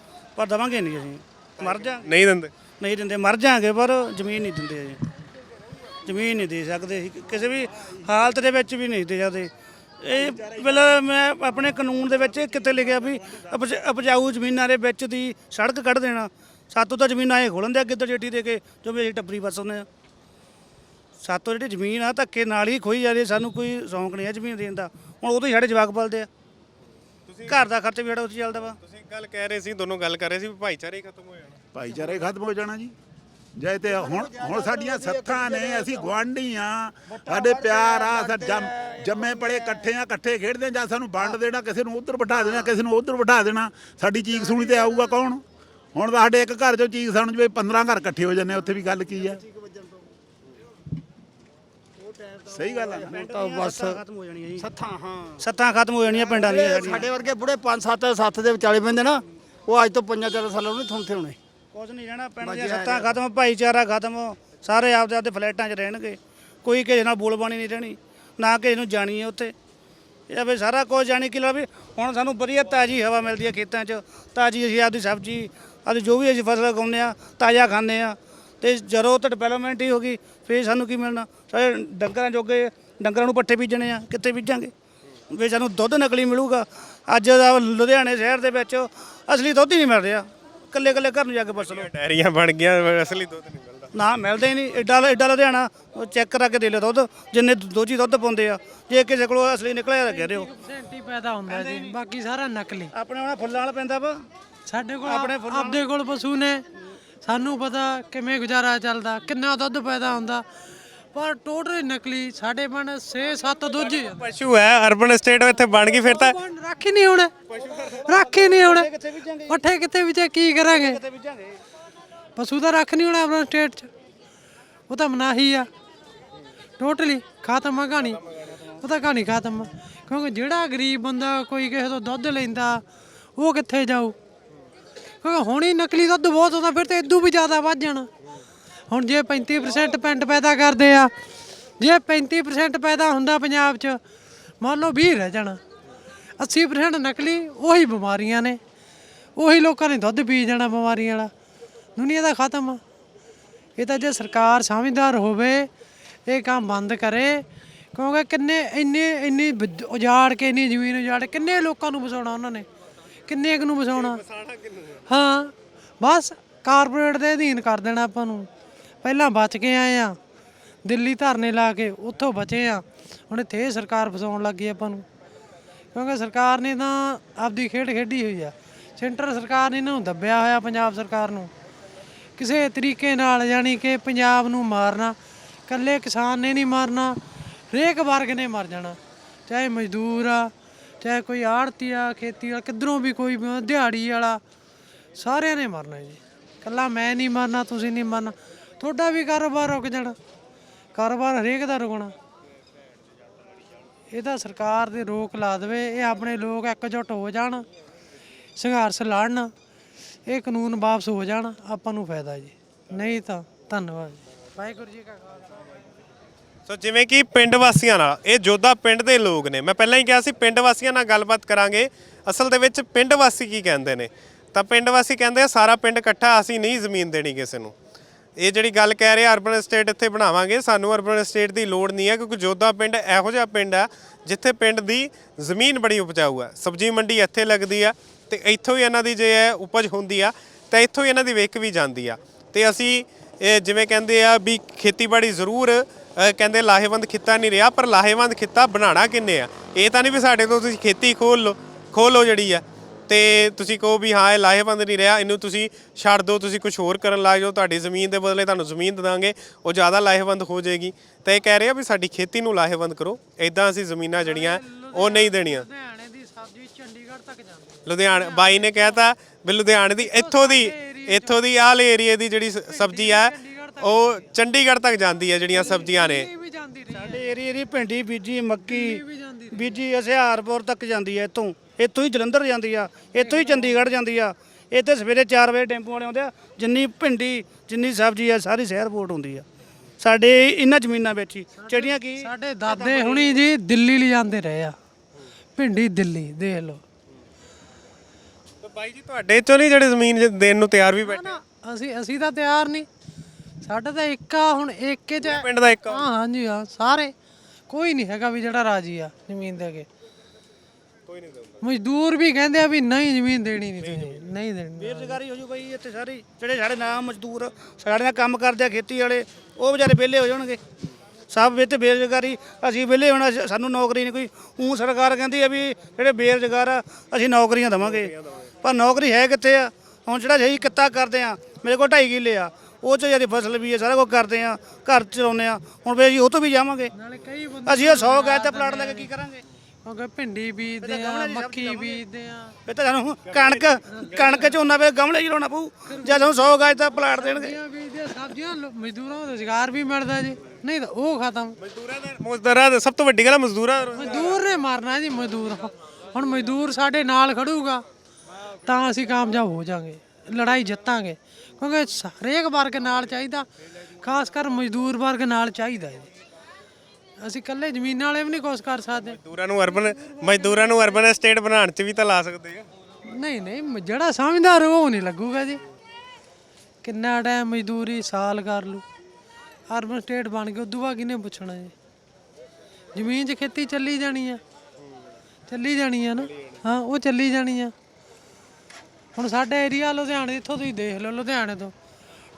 ਪਰ ਦੇਵਾਂਗੇ ਨਹੀਂ ਅਸੀਂ। ਮਰ ਜਾ। ਨਹੀਂ ਦਿੰਦੇ। ਨਹੀਂ ਦਿੰਦੇ ਮਰ ਜਾਾਂਗੇ ਪਰ ਜ਼ਮੀਨ ਨਹੀਂ ਦਿੰਦੇ ਜੀ ਜ਼ਮੀਨ ਨਹੀਂ ਦੇ ਸਕਦੇ ਅਸੀਂ। ਕਿਸੇ ਵੀ ਹਾਲਤ ਦੇ ਵਿੱਚ ਵੀ ਨਹੀਂ ਦੇ ਸਕਦੇ। ਇਹ ਪਹਿਲਾਂ ਮੈਂ ਆਪਣੇ ਕਾਨੂੰਨ ਦੇ ਵਿੱਚ ਇਹ ਕਿਤੇ ਲਿਖਿਆ ਵੀ ਉਪਜ- ਉਪਜਾਊ ਜ਼ਮੀਨਾਂ ਦੇ ਵਿੱਚ ਦੀ ਸੜਕ ਕੱਢ ਦੇਣਾ। ਸਾਤੋਂ ਤਾਂ ਜ਼ਮੀਨ ਆਏ ਖੋਲਣ ਦੇ ਅੱਗੇ ਤੋਂ ਜੇਟੀ ਦੇ ਕੇ ਜੋ ਮੇਰੀ ਟੱਬਰੀ ਬਸ ਉਹਨੇ ਆ ਸਾਤੋਂ ਜਿਹੜੀ ਜ਼ਮੀਨ ਆ ਧੱਕੇ ਨਾਲ ਹੀ ਖੋਈ ਜਾ ਰਹੀ ਹੈ, ਸਾਨੂੰ ਕੋਈ ਸ਼ੌਂਕ ਨਹੀਂ ਹੈ ਜ਼ਮੀਨ ਦੇਣ ਦਾ। ਹੁਣ ਉਦੋਂ ਹੀ ਸਾਡੇ ਜਵਾਕ ਪਲਦੇ ਆ। ਘਰ ਦਾ ਖਰਚ ਵੀ ਸਾਡਾ ਉੱਥੇ ਚੱਲਦਾ ਵਾ। ਗੱਲ ਕਹਿ ਰਹੇ ਸੀ ਦੋਨੋਂ ਗੱਲ ਕਰ ਰਹੇ ਸੀ ਵੀ ਭਾਈਚਾਰਾ ਹੀ ਖਤਮ ਹੋ ਜਾਣਾ। ਭਾਈਚਾਰੇ ਖਤਮ ਹੋ ਜਾਣਾ ਜੀ। ਜੇ ਤੇ ਹੁਣ ਹੁਣ ਸਾਡੀਆਂ ਸੱਥਾਂ ਨੇ ਅਸੀਂ ਗਵਾਂਢੀ ਆ। ਸਾਡੇ ਪਿਆਰ ਆ ਸਾ ਜੰਮ ਜੰਮੇ ਪੜੇ ਇਕੱਠੇ ਆ ਇਕੱਠੇ ਖੇਡਦੇ ਜਾਂ ਸਾਨੂੰ ਵੰਡ ਦੇਣਾ ਕਿਸੇ ਨੂੰ ਉਧਰ ਬਿਠਾ ਦੇਣਾ ਕਿਸੇ ਨੂੰ ਉਧਰ ਬਿਠਾ ਦੇਣਾ ਸਾਡੀ ਚੀਕ ਸੁਣੀ ਤੇ ਆਊਗਾ ਕੌਣ? ਹੁਣ ਤਾਂ ਸਾਡੇ ਇੱਕ ਘਰ ਚੋਂ ਚੀਜ਼ ਸਾਨੂੰ ਜਿਵੇਂ 15 ਘਰ ਇਕੱਠੇ ਹੋ ਜਾਂਦੇ ਆ, ਉੱਥੇ ਵੀ ਗੱਲ ਕੀ ਆ? ਸਹੀ ਗੱਲ ਆ। ਤਾਂ ਬਸ ਖਤਮ ਹੋ ਜਾਣੀ ਹੈ ਜੀ। ਸੱਥਾਂ ਹਾਂ। ਸੱਥਾਂ ਖਤਮ ਹੋ ਜਾਣੀਆਂ ਪਿੰਡਾਂ ਦੀਆਂ ਸਾਡੀਆਂ। ਸਾਡੇ ਵਰਗੇ ਬੁੜੇ 5 7 7 ਦੇ ਵਿਚਾਲੇ ਪੈਂਦੇ ਨਾ ਉਹ ਅੱਜ ਤੋਂ 5 4 ਸਾਲਾਂ ਨੂੰ ਥੁੰਥੇ ਹੋਣੇ। ਕੁਝ ਨਹੀਂ ਰਹਿਣਾ ਪਿੰਡ ਦੀਆਂ ਸੱਥਾਂ ਖਤਮ ਭਾਈਚਾਰਾ ਖਤਮ ਸਾਰੇ ਆਪਦੇ ਆਪਦੇ ਫਲੈਟਾਂ 'ਚ ਰਹਿਣਗੇ। ਕੋਈ ਕਿਸੇ ਨਾਲ ਬੋਲਬਾਣੀ ਨਹੀਂ ਰਹਿਣੀ ਨਾ ਕਿਸੇ ਨੂੰ ਜਾਣੀ ਹੈ ਉੱਥੇ। ਇਹ ਵੀ ਸਾਰਾ ਕੁਝ ਜਾਣੀ ਕਿ ਲਾ ਵੀ ਹੁਣ ਸਾਨੂੰ ਵਧੀਆ ਤਾਜ਼ੀ ਹਵਾ ਮਿਲਦੀ ਹੈ ਖੇਤਾਂ 'ਚ ਤਾਜ਼ੀ ਅਸੀਂ ਆਪਦੀ ਸਬਜ਼ੀ ਆਪਦੀ ਜੋ ਵੀ ਅਸੀਂ ਫਸਲ ਉਗਾਉਂਦੇ ਆ ਤਾਜ਼ਾ ਖਾਂਦੇ ਆ ਤੇ ਜਦੋਂ ਤੇ ਡਿਵੈਲਪਮੈਂਟ ਹੀ ਹੋ ਗਈ ਫੇਰ ਸਾਨੂੰ ਕੀ ਮਿਲਣਾ? ਸਾਰੇ ਡੰਗਰਾਂ ਜੋਗੇ ਡੰਗਰਾਂ ਨੂੰ ਪੱਠੇ ਬੀਜਣੇ ਆ ਕਿੱਥੇ ਬੀਜਾਂਗੇ? ਵੀ ਸਾਨੂੰ ਦੁੱਧ ਨਕਲੀ ਮਿਲੂਗਾ। ਅੱਜ ਦਾ ਲੁਧਿਆਣੇ ਸ਼ਹਿਰ ਦੇ ਵਿੱਚ ਅਸਲੀ ਦੁੱਧ ਹੀ ਨਹੀਂ ਮਿਲ ਰਿਹਾ। ਕੱਲੇ ਕੱਲੇ ਘਰ ਨੂੰ ਜਾ ਕੇ ਪੁੱਛ ਲਓ। ਡੈਰੀਆਂ ਬਣ ਗਈਆਂ ਅਸਲੀ ਦੁੱਧ ਨਹੀਂ ਮਿਲਦਾ। ਨਾ ਮਿਲਦੇ ਹੀ ਨਹੀਂ। ਐਡਾ ਐਡਾ ਲੁਧਿਆਣਾ ਉਹ ਚੈੱਕ ਕਰਾ ਕੇ ਦੇ ਲਿਓ ਦੁੱਧ। ਜਿੰਨੇ ਦੋਜੀ ਦੁੱਧ ਪਾਉਂਦੇ ਆ ਜੇ ਕਿਸੇ ਕੋਲੋਂ ਅਸਲੀ ਨਿਕਲਿਆ ਤਾਂ ਕਹਿ ਦਿਓ। ਸੈਂਟੀ ਪੈਦਾ ਹੁੰਦਾ ਜੀ ਬਾਕੀ ਸਾਰਾ ਨਕਲੀ। ਆਪਣੇ ਉਹਨਾਂ ਫੁੱਲਾਂ ਵਾਲਾ ਪੈਂਦਾ ਵਾ। ਸਾਡੇ ਕੋਲ ਆਪਣੇ ਆਪਦੇ ਕੋਲ ਪਸ਼ੂ ਨੇ। ਸਾਨੂੰ ਪਤਾ ਕਿਵੇਂ ਗੁਜ਼ਾਰਾ ਚੱਲਦਾ ਕਿੰਨਾ ਦੁੱਧ ਪੈਦਾ ਹੁੰਦਾ ਪਰ ਟੋਟਲ ਨਕਲੀ ਸਾਡੇ ਬਣ 6-7 ਦੁੱਧ ਹੀ ਆ। ਪਸ਼ੂ ਹੈ ਅਰਬਨ ਸਟੇਟ ਇੱਥੇ ਬਣ ਗਈ ਫਿਰ ਤਾਂ ਬਣ ਰੱਖ ਹੀ ਨਹੀਂ ਹੋਣੇ ਰੱਖ ਹੀ ਨਹੀਂ ਹੋਣੇ। ਪੱਠੇ ਕਿੱਥੇ ਵਿੱਚ ਕੀ ਕਰਾਂਗੇ? ਪਸ਼ੂ ਤਾਂ ਰੱਖ ਨਹੀਂ ਹੋਣਾ ਆਪਣਾ ਸਟੇਟ 'ਚ। ਉਹ ਤਾਂ ਮਨਾਹੀ ਆ। ਟੋਟਲੀ ਖਤਮ ਆ ਕਹਾਣੀ। ਉਹ ਤਾਂ ਕਹਾਣੀ ਖਤਮ ਆ। ਕਿਉਂਕਿ ਜਿਹੜਾ ਗਰੀਬ ਬੰਦਾ ਕੋਈ ਕਿਸੇ ਤੋਂ ਦੁੱਧ ਲੈਂਦਾ ਉਹ ਕਿੱਥੇ ਜਾਊ? ਕਿਉਂਕਿ ਹੁਣ ਹੀ ਨਕਲੀ ਦੁੱਧ ਬਹੁਤ ਹੁੰਦਾ, ਫਿਰ ਤੇ ਇਦੋਂ ਵੀ ਜ਼ਿਆਦਾ ਵੱਧ ਜਾਣਾ। ਹੁਣ ਜੇ 35% ਪਿੰਡ ਪੈਦਾ ਕਰਦੇ ਆ, ਜੇ 35% ਪੈਦਾ ਹੁੰਦਾ ਪੰਜਾਬ 'ਚ, ਮੰਨ ਲਓ 20 ਰਹਿ ਜਾਣਾ 80% ਨਕਲੀ ਉਹੀ ਬਿਮਾਰੀਆਂ ਨੇ। ਉਹੀ ਲੋਕਾਂ ਨੇ ਦੁੱਧ ਪੀ ਜਾਣਾ ਬਿਮਾਰੀਆਂ ਵਾਲਾ, ਦੁਨੀਆ ਦਾ ਖਤਮ ਆ। ਇਹ ਤਾਂ ਜੇ ਸਰਕਾਰ ਸਮਝਦਾਰ ਹੋਵੇ, ਇਹ ਕੰਮ ਬੰਦ ਕਰੇ, ਕਿਉਂਕਿ ਕਿੰਨੇ ਇੰਨੇ, ਇੰਨੀ ਉਜਾੜ ਕੇ, ਇੰਨੀ ਜ਼ਮੀਨ ਉਜਾੜ ਕੇ ਕਿੰਨੇ ਲੋਕਾਂ ਨੂੰ ਵਸਾਉਣਾ ਉਹਨਾਂ ਨੇ, ਕਿੰਨੇ ਕੁ ਨੂੰ ਵਸਾਉਣਾ ਹਾਂ, ਬਸ ਕਾਰਪੋਰੇਟ ਦੇ ਅਧੀਨ ਕਰ ਦੇਣਾ ਆਪਾਂ ਨੂੰ। ਪਹਿਲਾਂ ਬਚ ਕੇ ਆਏ ਆ। ਦਿੱਲੀ ਧਰਨੇ ਲਾ ਕੇ ਉੱਥੋਂ ਬਚੇ ਆ। ਹੁਣ ਇੱਥੇ ਸਰਕਾਰ ਫਸਾਉਣ ਲੱਗੀ ਆਪਾਂ ਨੂੰ। ਕਿਉਂਕਿ ਸਰਕਾਰ ਨੇ ਤਾਂ ਆਪਦੀ ਖੇਡ ਖੇਡੀ ਹੋਈ ਆ। ਸੈਂਟਰ ਸਰਕਾਰ ਨੇ ਇਹਨਾਂ ਨੂੰ ਦੱਬਿਆ ਹੋਇਆ ਪੰਜਾਬ ਸਰਕਾਰ ਨੂੰ। ਕਿਸੇ ਤਰੀਕੇ ਨਾਲ ਯਾਨੀ ਕਿ ਪੰਜਾਬ ਨੂੰ ਮਾਰਨਾ, ਇਕੱਲੇ ਕਿਸਾਨ ਨੇ ਨਹੀਂ ਮਾਰਨਾ, ਹਰੇਕ ਵਰਗ ਨੇ ਮਰ ਜਾਣਾ। ਚਾਹੇ ਮਜ਼ਦੂਰ ਆ, ਚਾਹੇ ਕੋਈ ਆੜਤੀ ਆ, ਖੇਤੀ ਵਾਲਾ, ਕਿੱਧਰੋਂ ਵੀ ਕੋਈ ਦਿਹਾੜੀ ਵਾਲਾ ਸਾਰਿਆਂ ਨੇ ਮਰਨਾ ਜੀ। ਇਕੱਲਾ ਮੈਂ ਨਹੀਂ ਮਰਨਾ, ਤੁਸੀਂ ਨਹੀਂ ਮਰਨਾ। ਤੁਹਾਡਾ ਵੀ ਕਾਰੋਬਾਰ ਰੁਕ ਜਾਣਾ। ਕਾਰੋਬਾਰ ਹਰੇਕ ਦਾ ਰੁਕਣਾ। ਇਹ ਸਰਕਾਰ ਦੇ ਰੋਕ ਲਾ ਦੇਵੇ, ਇਹ ਆਪਣੇ ਲੋਕ ਇਕਜੁੱਟ ਹੋ ਜਾਣ, ਸੰਘਰਸ਼ ਲੜਨ, ਇਹ ਕਾਨੂੰਨ ਵਾਪਸ ਹੋ ਜਾਣ, ਆਪਾਂ ਨੂੰ ਫਾਇਦਾ ਜੀ। ਨਹੀਂ ਤਾਂ ਧੰਨਵਾਦ ਵਾਹਿਗੁਰੂ ਜੀ ਕਾ ਖਾਲਸਾ ਸੋ ਜਿਵੇਂ ਕਿ ਪਿੰਡ ਵਾਸੀਆਂ ਨਾਲ, ਇਹ ਜੋਧਾ ਪਿੰਡ ਦੇ ਲੋਕ ਨੇ। ਮੈਂ ਪਹਿਲਾਂ ਹੀ ਕਿਹਾ ਸੀ, ਪਿੰਡ ਵਾਸੀਆਂ ਨਾਲ ਗੱਲਬਾਤ ਕਰਾਂਗੇ। ਅਸਲ ਦੇ ਵਿੱਚ ਪਿੰਡ ਵਾਸੀ ਕੀ ਕਹਿੰਦੇ ਨੇ? ਤਾਂ ਪਿੰਡ ਵਾਸੀ ਕਹਿੰਦੇ ਆ, ਸਾਰਾ ਪਿੰਡ ਇਕੱਠਾ, ਅਸੀਂ ਨਹੀਂ ਜ਼ਮੀਨ ਦੇਣੀ ਕਿਸੇ ਨੂੰ। ਇਹ ਜਿਹੜੀ ਗੱਲ ਕਹਿ ਰਹੇ ਅਰਬਨ ਸਟੇਟ ਇੱਥੇ ਬਣਾਵਾਂਗੇ, ਸਾਨੂੰ ਅਰਬਨ ਸਟੇਟ ਦੀ ਲੋੜ ਨਹੀਂ ਹੈ, ਕਿਉਂਕਿ ਜੋਧਾ ਪਿੰਡ ਇਹੋ ਜਿਹਾ ਪਿੰਡ ਆ, ਜਿੱਥੇ ਪਿੰਡ ਦੀ ਜ਼ਮੀਨ ਬੜੀ ਉਪਜਾਊ ਹੈ ਸਬਜ਼ੀ ਮੰਡੀ ਇੱਥੇ ਲੱਗਦੀ ਆ, ਤੇ ਇੱਥੋਂ ਹੀ ਇਹਨਾਂ ਦੀ ਜੇ ਹੈ ਉਪਜ ਹੁੰਦੀ ਆ, ਤਾਂ ਇੱਥੋਂ ਹੀ ਇਹਨਾਂ ਦੀ ਵਿਕ ਵੀ ਜਾਂਦੀ ਆ। ਤੇ ਅਸੀਂ, ਇਹ ਜਿਵੇਂ ਕਹਿੰਦੇ ਆ ਵੀ ਖੇਤੀਬਾੜੀ ਜ਼ਰੂਰ ਕਹਿੰਦੇ ਲਾਹੇਵੰਦ ਖਿੱਤਾ ਨਹੀਂ ਰਿਹਾ, ਪਰ ਲਾਹੇਵੰਦ ਖਿੱਤਾ ਬਣਾਉਣਾ ਕਿੰਨੇ ਆ? ਇਹ ਤਾਂ ਨਹੀਂ ਵੀ ਸਾਡੇ ਤੋਂ ਤੁਸੀਂ ਖੇਤੀ ਖੋਲ ਲਓ ਖੋਲ ਲਓ ਜਿਹੜੀ ਆ। ਤੇ ਤੁਸੀਂ ਕਹੋ ਵੀ ਹਾਂ ਇਹ ਲਾਹੇਵੰਦ ਨਹੀਂ ਰਿਹਾ ਇਹਨੂੰ ਤੁਸੀਂ ਛੱਡ ਦਿਓ ਤੁਸੀਂ ਕੁਝ ਹੋਰ ਕਰਨ ਲੱਗ ਜਾਓ ਤੁਹਾਡੀ ਜ਼ਮੀਨ ਦੇ ਬਦਲੇ ਤੁਹਾਨੂੰ ਜ਼ਮੀਨ ਦੇ ਦਾਂਗੇ ਉਹ ਜ਼ਿਆਦਾ ਲਾਹੇਵੰਦ ਹੋ ਜਾਏਗੀ। ਤਾਂ ਇਹ ਕਹਿ ਰਹੇ ਆ ਵੀ ਸਾਡੀ ਖੇਤੀ ਨੂੰ ਲਾਹੇਵੰਦ ਕਰੋ ਐਦਾਂ ਅਸੀਂ ਜ਼ਮੀਨਾਂ ਜਿਹੜੀਆਂ ਉਹ ਨਹੀਂ ਦੇਣੀਆਂ। ਲੁਧਿਆਣੇ ਦੀ ਸਬਜ਼ੀ ਚੰਡੀਗੜ੍ਹ ਤੱਕ ਜਾਂਦੀ ਲੁਧਿਆਣਾ ਬਾਈ ਨੇ ਕਹਿਤਾ ਵੀ ਲੁਧਿਆਣੇ ਦੀ ਇੱਥੋਂ ਦੀ ਇੱਥੋਂ ਦੀ ਆਲ ਏਰੀਏ ਦੀ ਜਿਹੜੀ ਸ- ਸਬਜ਼ੀ ਆ ਉਹ ਚੰਡੀਗੜ੍ਹ ਤੱਕ ਜਾਂਦੀ ਹੈ ਜਿਹੜੀਆਂ ਸਬਜ਼ੀਆਂ ਨੇ। ਇਹ ਵੀ ਜਾਂਦੀ ਰਹੀ ਸਾਡੇ ਏਰੀਏ ਦੀ ਭਿੰਡੀ ਬੀਜੀ ਮੱਕੀ ਬੀਜੀ ਹਸਿਆਰਪੁਰ ਤੱਕ ਜਾਂਦੀ ਹੈ ਇੱਥੋਂ। ਇੱਥੋਂ ਹੀ ਜਲੰਧਰ ਜਾਂਦੀ ਆ ਇੱਥੋਂ ਹੀ ਚੰਡੀਗੜ੍ਹ ਜਾਂਦੀ ਆ। ਇੱਥੇ ਸਵੇਰੇ 4 ਵਜੇ ਟੈਂਪੂ ਵਾਲੇ ਆਉਂਦੇ ਆ ਜਿੰਨੀ ਭਿੰਡੀ ਜਿੰਨੀ ਸਬਜ਼ੀ ਆ ਸਾਰੀ ਸ਼ਹਿਰ ਪੋਰਟ ਹੁੰਦੀ ਆ। ਸਾਡੇ ਇਹਨਾਂ ਜ਼ਮੀਨਾਂ ਵਿੱਚ ਹੀ ਜਿਹੜੀਆਂ ਕੀ ਸਾਡੇ ਦਾਦੇ ਹੁਣੀ ਜੀ ਦਿੱਲੀ ਲੈ ਜਾਂਦੇ ਰਹੇ ਆ। ਭਿੰਡੀ ਦਿੱਲੀ ਦੇਖ ਲਓ। ਤਾਂ ਬਾਈ ਜੀ ਤੁਹਾਡੇ ਚੋਂ ਨਹੀਂ ਜਿਹੜੇ ਜ਼ਮੀਨ ਦੇਣ ਨੂੰ ਤਿਆਰ ਵੀ ਬੈਠੇ? ਅਸੀਂ ਅਸੀਂ ਤਾਂ ਤਿਆਰ ਨਹੀਂ। ਸਾਡਾ ਤਾਂ ਇੱਕ ਆ ਹੁਣ ਇੱਕ ਚ ਪਿੰਡ ਦਾ ਇੱਕ ਹਾਂ ਹਾਂਜੀ ਹਾਂ ਸਾਰੇ। ਕੋਈ ਨਹੀਂ ਹੈਗਾ ਵੀ ਜਿਹੜਾ ਰਾਜੀ ਆ ਜ਼ਮੀਨ ਦੇ ਕੇ ਕੋਈ ਨਹੀਂ ਮਜ਼ਦੂਰ ਵੀ ਕਹਿੰਦੇ ਆ ਵੀ ਨਹੀਂ ਜ਼ਮੀਨ ਦੇਣੀ ਨਹੀਂ ਤੁਸੀਂ ਨਹੀਂ ਦੇਣੀ। ਬੇਰੁਜ਼ਗਾਰੀ ਹੋ ਜੂ ਬਈ ਇੱਥੇ ਸਾਰੀ ਜਿਹੜੇ ਸਾਡੇ ਨਾਮ ਮਜ਼ਦੂਰ ਸਾਡੇ ਨਾਲ ਕੰਮ ਕਰਦੇ ਆ ਖੇਤੀ ਵਾਲੇ ਉਹ ਵਿਚਾਰੇ ਵਿਹਲੇ ਹੋ ਜਾਣਗੇ। ਸਭ ਵਿੱਚ ਬੇਰੁਜ਼ਗਾਰੀ ਅਸੀਂ ਵਿਹਲੇ ਹੋਣਾ ਸਾਨੂੰ ਨੌਕਰੀ ਨਹੀਂ ਕੋਈ। ਉਹ ਸਰਕਾਰ ਕਹਿੰਦੀ ਆ ਵੀ ਜਿਹੜੇ ਬੇਰੁਜ਼ਗਾਰ ਆ ਅਸੀਂ ਨੌਕਰੀਆਂ ਦੇਵਾਂਗੇ। ਪਰ ਨੌਕਰੀ ਹੈ ਕਿੱਥੇ ਆ? ਹੁਣ ਜਿਹੜਾ ਜਈ ਕਿੱਤਾ ਕਰਦੇ ਆ ਮੇਰੇ ਕੋਲ 2.5 ਕਿੱਲੇ ਆ ਉਹ ਚ ਜਿਹੜੀ ਫਸਲ ਵੀ ਹੈ ਸਾਰਾ ਕੁਝ ਕਰਦੇ ਆ ਘਰ ਚਲਾਉਂਦੇ ਆ ਹੁਣ ਵੀ ਅਸੀਂ ਉਹ ਤੋਂ ਵੀ ਜਾਵਾਂਗੇ। ਅਸੀਂ ਇਹ 100 ਗਏ ਤੇ ਪਲਾਟ ਲੈ ਕੇ ਕੀ ਕਰਾਂਗੇ? ਕਿਉਂਕਿ ਭਿੰਡੀ ਬੀਜਦੇ ਆ ਮੱਕੀ ਬੀਜਦੇ ਆ। ਇਹ ਤਾਂ ਸਾਨੂੰ ਕਣਕ ਕਣਕ ਝੋਨਾ ਵੇ ਗਮਲੇ ਹੀ ਲਾਉਣਾ ਪਊ। ਜਦੋਂ 100 ਗਾਜ ਦਾ ਪਲਾਟ ਦੇਣਗੇ। ਸਬਜ਼ੀਆਂ ਬੀਜਦੇ ਸਬਜ਼ੀਆਂ ਮਜ਼ਦੂਰਾਂ ਨੂੰ ਰੁਜ਼ਗਾਰ ਵੀ ਮਿਲਦਾ ਜੀ। ਨਹੀਂ ਤਾਂ ਉਹ ਖਤਮ। ਮਜ਼ਦੂਰਾਂ ਦਾ ਮਜ਼ਦੂਰਾਂ ਦਾ ਸਭ ਤੋਂ ਵੱਡੀ ਗੱਲ ਹੈ ਮਜ਼ਦੂਰਾਂ ਮਜ਼ਦੂਰ ਨੇ ਮਾਰਨਾ ਜੀ ਮਜ਼ਦੂਰ। ਹੁਣ ਮਜ਼ਦੂਰ ਸਾਡੇ ਨਾਲ ਖੜੂਗਾ ਤਾਂ ਅਸੀਂ ਕਾਮਯਾਬ ਹੋ ਜਾਾਂਗੇ ਲੜਾਈ ਜਿੱਤਾਂਗੇ। ਕਿਉਂਕਿ ਹਰੇਕ ਵਰਗ ਨਾਲ ਚਾਹੀਦਾ ਖਾਸ ਕਰ ਮਜ਼ਦੂਰ ਵਰਗ ਨਾਲ ਚਾਹੀਦਾ ਜੀ। ਅਸੀਂ ਇਕੱਲੇ ਜ਼ਮੀਨਾਂ ਵਾਲੇ ਵੀ ਨਹੀਂ ਕੁਛ ਕਰ ਸਕਦੇ। ਮਜ਼ਦੂਰਾਂ ਨੂੰ ਅਰਬਨ ਮਜ਼ਦੂਰਾਂ ਨੂੰ ਅਰਬਨ ਐਸਟੇਟ ਬਣਾਉਣ 'ਚ ਵੀ ਤਾਂ ਲਾ ਸਕਦੇ ਆ। ਨਹੀਂ ਨਹੀਂ ਜਿਹੜਾ ਸਮਝਦਾਰ ਉਹ ਨਹੀਂ ਲੱਗੂਗਾ ਜੀ। ਕਿੰਨਾ ਟਾਈਮ ਮਜ਼ਦੂਰੀ ਸਾਲ ਕਰ ਲੂ ਅਰਬਨ ਸਟੇਟ ਬਣ ਕੇ ਉਦੋਂ ਬਾਅਦ ਕਿਹਨੇ ਪੁੱਛਣਾ ਜੀ? ਜ਼ਮੀਨ 'ਚ ਖੇਤੀ ਚੱਲੀ ਜਾਣੀ ਆ। ਚੱਲੀ ਜਾਣੀ ਆ ਨਾ। ਹਾਂ ਉਹ ਚੱਲੀ ਜਾਣੀ ਆ। ਹੁਣ ਸਾਡੇ ਏਰੀਆ ਲੁਧਿਆਣੇ ਇੱਥੋਂ ਤੁਸੀਂ ਦੇਖ ਲਓ ਲੁਧਿਆਣੇ ਤੋਂ।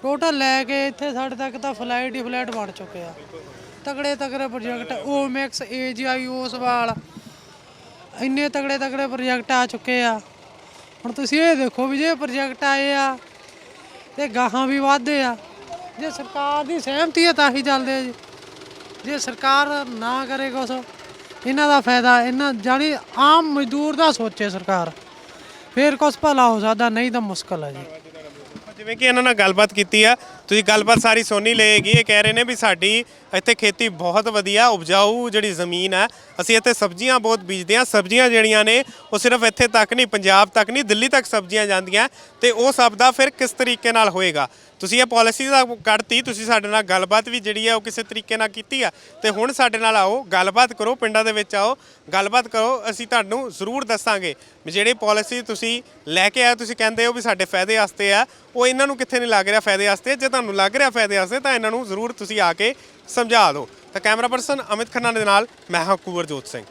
ਟੋਟਲ ਲੈ ਕੇ ਇੱਥੇ ਸਾਡੇ ਤੱਕ ਤਾਂ ਫਲਾਈਟ ਹੀ ਫਲਾਈਟ ਬਣ ਚੁੱਕੇ ਆ। ਤਗੜੇ ਤਗੜੇ ਪ੍ਰੋਜੈਕਟ ਓਮੈਕਸ ਏਜੀਆਈ ਓਸਵਾਲ ਇੰਨੇ ਤਗੜੇ ਤਗੜੇ ਪ੍ਰੋਜੈਕਟ ਆ ਚੁੱਕੇ ਆ। ਹੁਣ ਤੁਸੀਂ ਇਹ ਦੇਖੋ ਵੀ ਜੇ ਪ੍ਰੋਜੈਕਟ ਆਏ ਆ, ਤੇ ਗਾਹਾਂ ਵੀ ਵਾਧੇ ਆ। ਜੇ ਸਰਕਾਰ ਦੀ ਸਹਿਮਤੀ ਹੈ ਤਾਂ ਹੀ ਚੱਲਦੇ ਆ ਜੀ। ਜੇ ਸਰਕਾਰ ਨਾ ਕਰੇ ਕੁਛ, ਇਹਨਾਂ ਦਾ ਫਾਇਦਾ, ਇਹਨਾਂ ਜਾਨੀ ਆਮ ਮਜ਼ਦੂਰ ਦਾ ਸੋਚੇ ਸਰਕਾਰ। ਫੇਰ ਕੁਛ ਭਲਾ ਹੋ ਸਕਦਾ, ਨਹੀਂ ਤਾਂ ਮੁਸ਼ਕਲ ਹੈ ਜੀ। ਜਿਵੇਂ ਕਿ ਇਹਨਾਂ ਨਾਲ ਗੱਲਬਾਤ ਕੀਤੀ ਆ ਤੁਸੀਂ ਗੱਲਬਾਤ ਸਾਰੀ ਸੋਨੀ ਲਏਗੀ। ਇਹ ਕਹਿ ਰਹੇ ਨੇ ਵੀ ਸਾਡੀ ਇੱਥੇ ਖੇਤੀ ਬਹੁਤ ਵਧੀਆ, ਉਪਜਾਊ ਜਿਹੜੀ ਜ਼ਮੀਨ ਹੈ, ਅਸੀਂ ਇੱਥੇ ਸਬਜ਼ੀਆਂ ਬਹੁਤ ਬੀਜਦੇ ਹਾਂ। ਸਬਜ਼ੀਆਂ ਜਿਹੜੀਆਂ ਨੇ, ਉਹ ਸਿਰਫ ਇੱਥੇ ਤੱਕ ਨਹੀਂ, ਪੰਜਾਬ ਤੱਕ ਨਹੀਂ, ਦਿੱਲੀ ਤੱਕ ਸਬਜ਼ੀਆਂ ਜਾਂਦੀਆਂ। ਤੇ ਉਹ ਸਭ ਦਾ ਫਿਰ ਕਿਸ ਤਰੀਕੇ ਨਾਲ ਹੋਏਗਾ? ਤੁਸੀਂ ਇਹ ਪਾਲਿਸੀ ਦਾ ਕੱਢਤੀ, ਤੁਸੀਂ ਸਾਡੇ ਨਾਲ ਗੱਲਬਾਤ ਵੀ ਜਿਹੜੀ ਆ ਉਹ ਕਿਸੇ ਤਰੀਕੇ ਨਾਲ ਕੀਤੀ ਆ। ਤੇ ਹੁਣ ਸਾਡੇ ਨਾਲ ਆਓ, ਗੱਲਬਾਤ ਕਰੋ, ਪਿੰਡਾਂ ਦੇ ਵਿੱਚ ਆਓ, ਗੱਲਬਾਤ ਕਰੋ, ਅਸੀਂ ਤੁਹਾਨੂੰ ਜ਼ਰੂਰ ਦੱਸਾਂਗੇ। ਵੀ ਜਿਹੜੀ ਪਾਲਿਸੀ ਤੁਸੀਂ ਲੈ ਕੇ ਆਏ, ਤੁਸੀਂ ਕਹਿੰਦੇ ਹੋ ਵੀ ਸਾਡੇ ਫਾਇਦੇ ਵਾਸਤੇ ਆ, ਉਹ ਇਹਨਾਂ ਨੂੰ ਕਿੱਥੇ ਨਹੀਂ ਲੱਗ ਰਿਹਾ ਫਾਇਦੇ ਵਾਸਤੇ? ਜੇ ਤੁਹਾਨੂੰ ਲੱਗ ਰਿਹਾ ਫਾਇਦੇ ਵਾਸਤੇ, ਤਾਂ ਇਹਨਾਂ ਨੂੰ ਜ਼ਰੂਰ ਤੁਸੀਂ ਆ ਕੇ ਸਮਝਾ ਦਿਓ। ਤਾਂ ਕੈਮਰਾ ਪਰਸਨ ਅਮਿਤ ਖੰਨਾ ਦੇ ਨਾਲ, ਮੈਂ ਹਾਂ ਕੁਵਰਜੋਤ ਸਿੰਘ।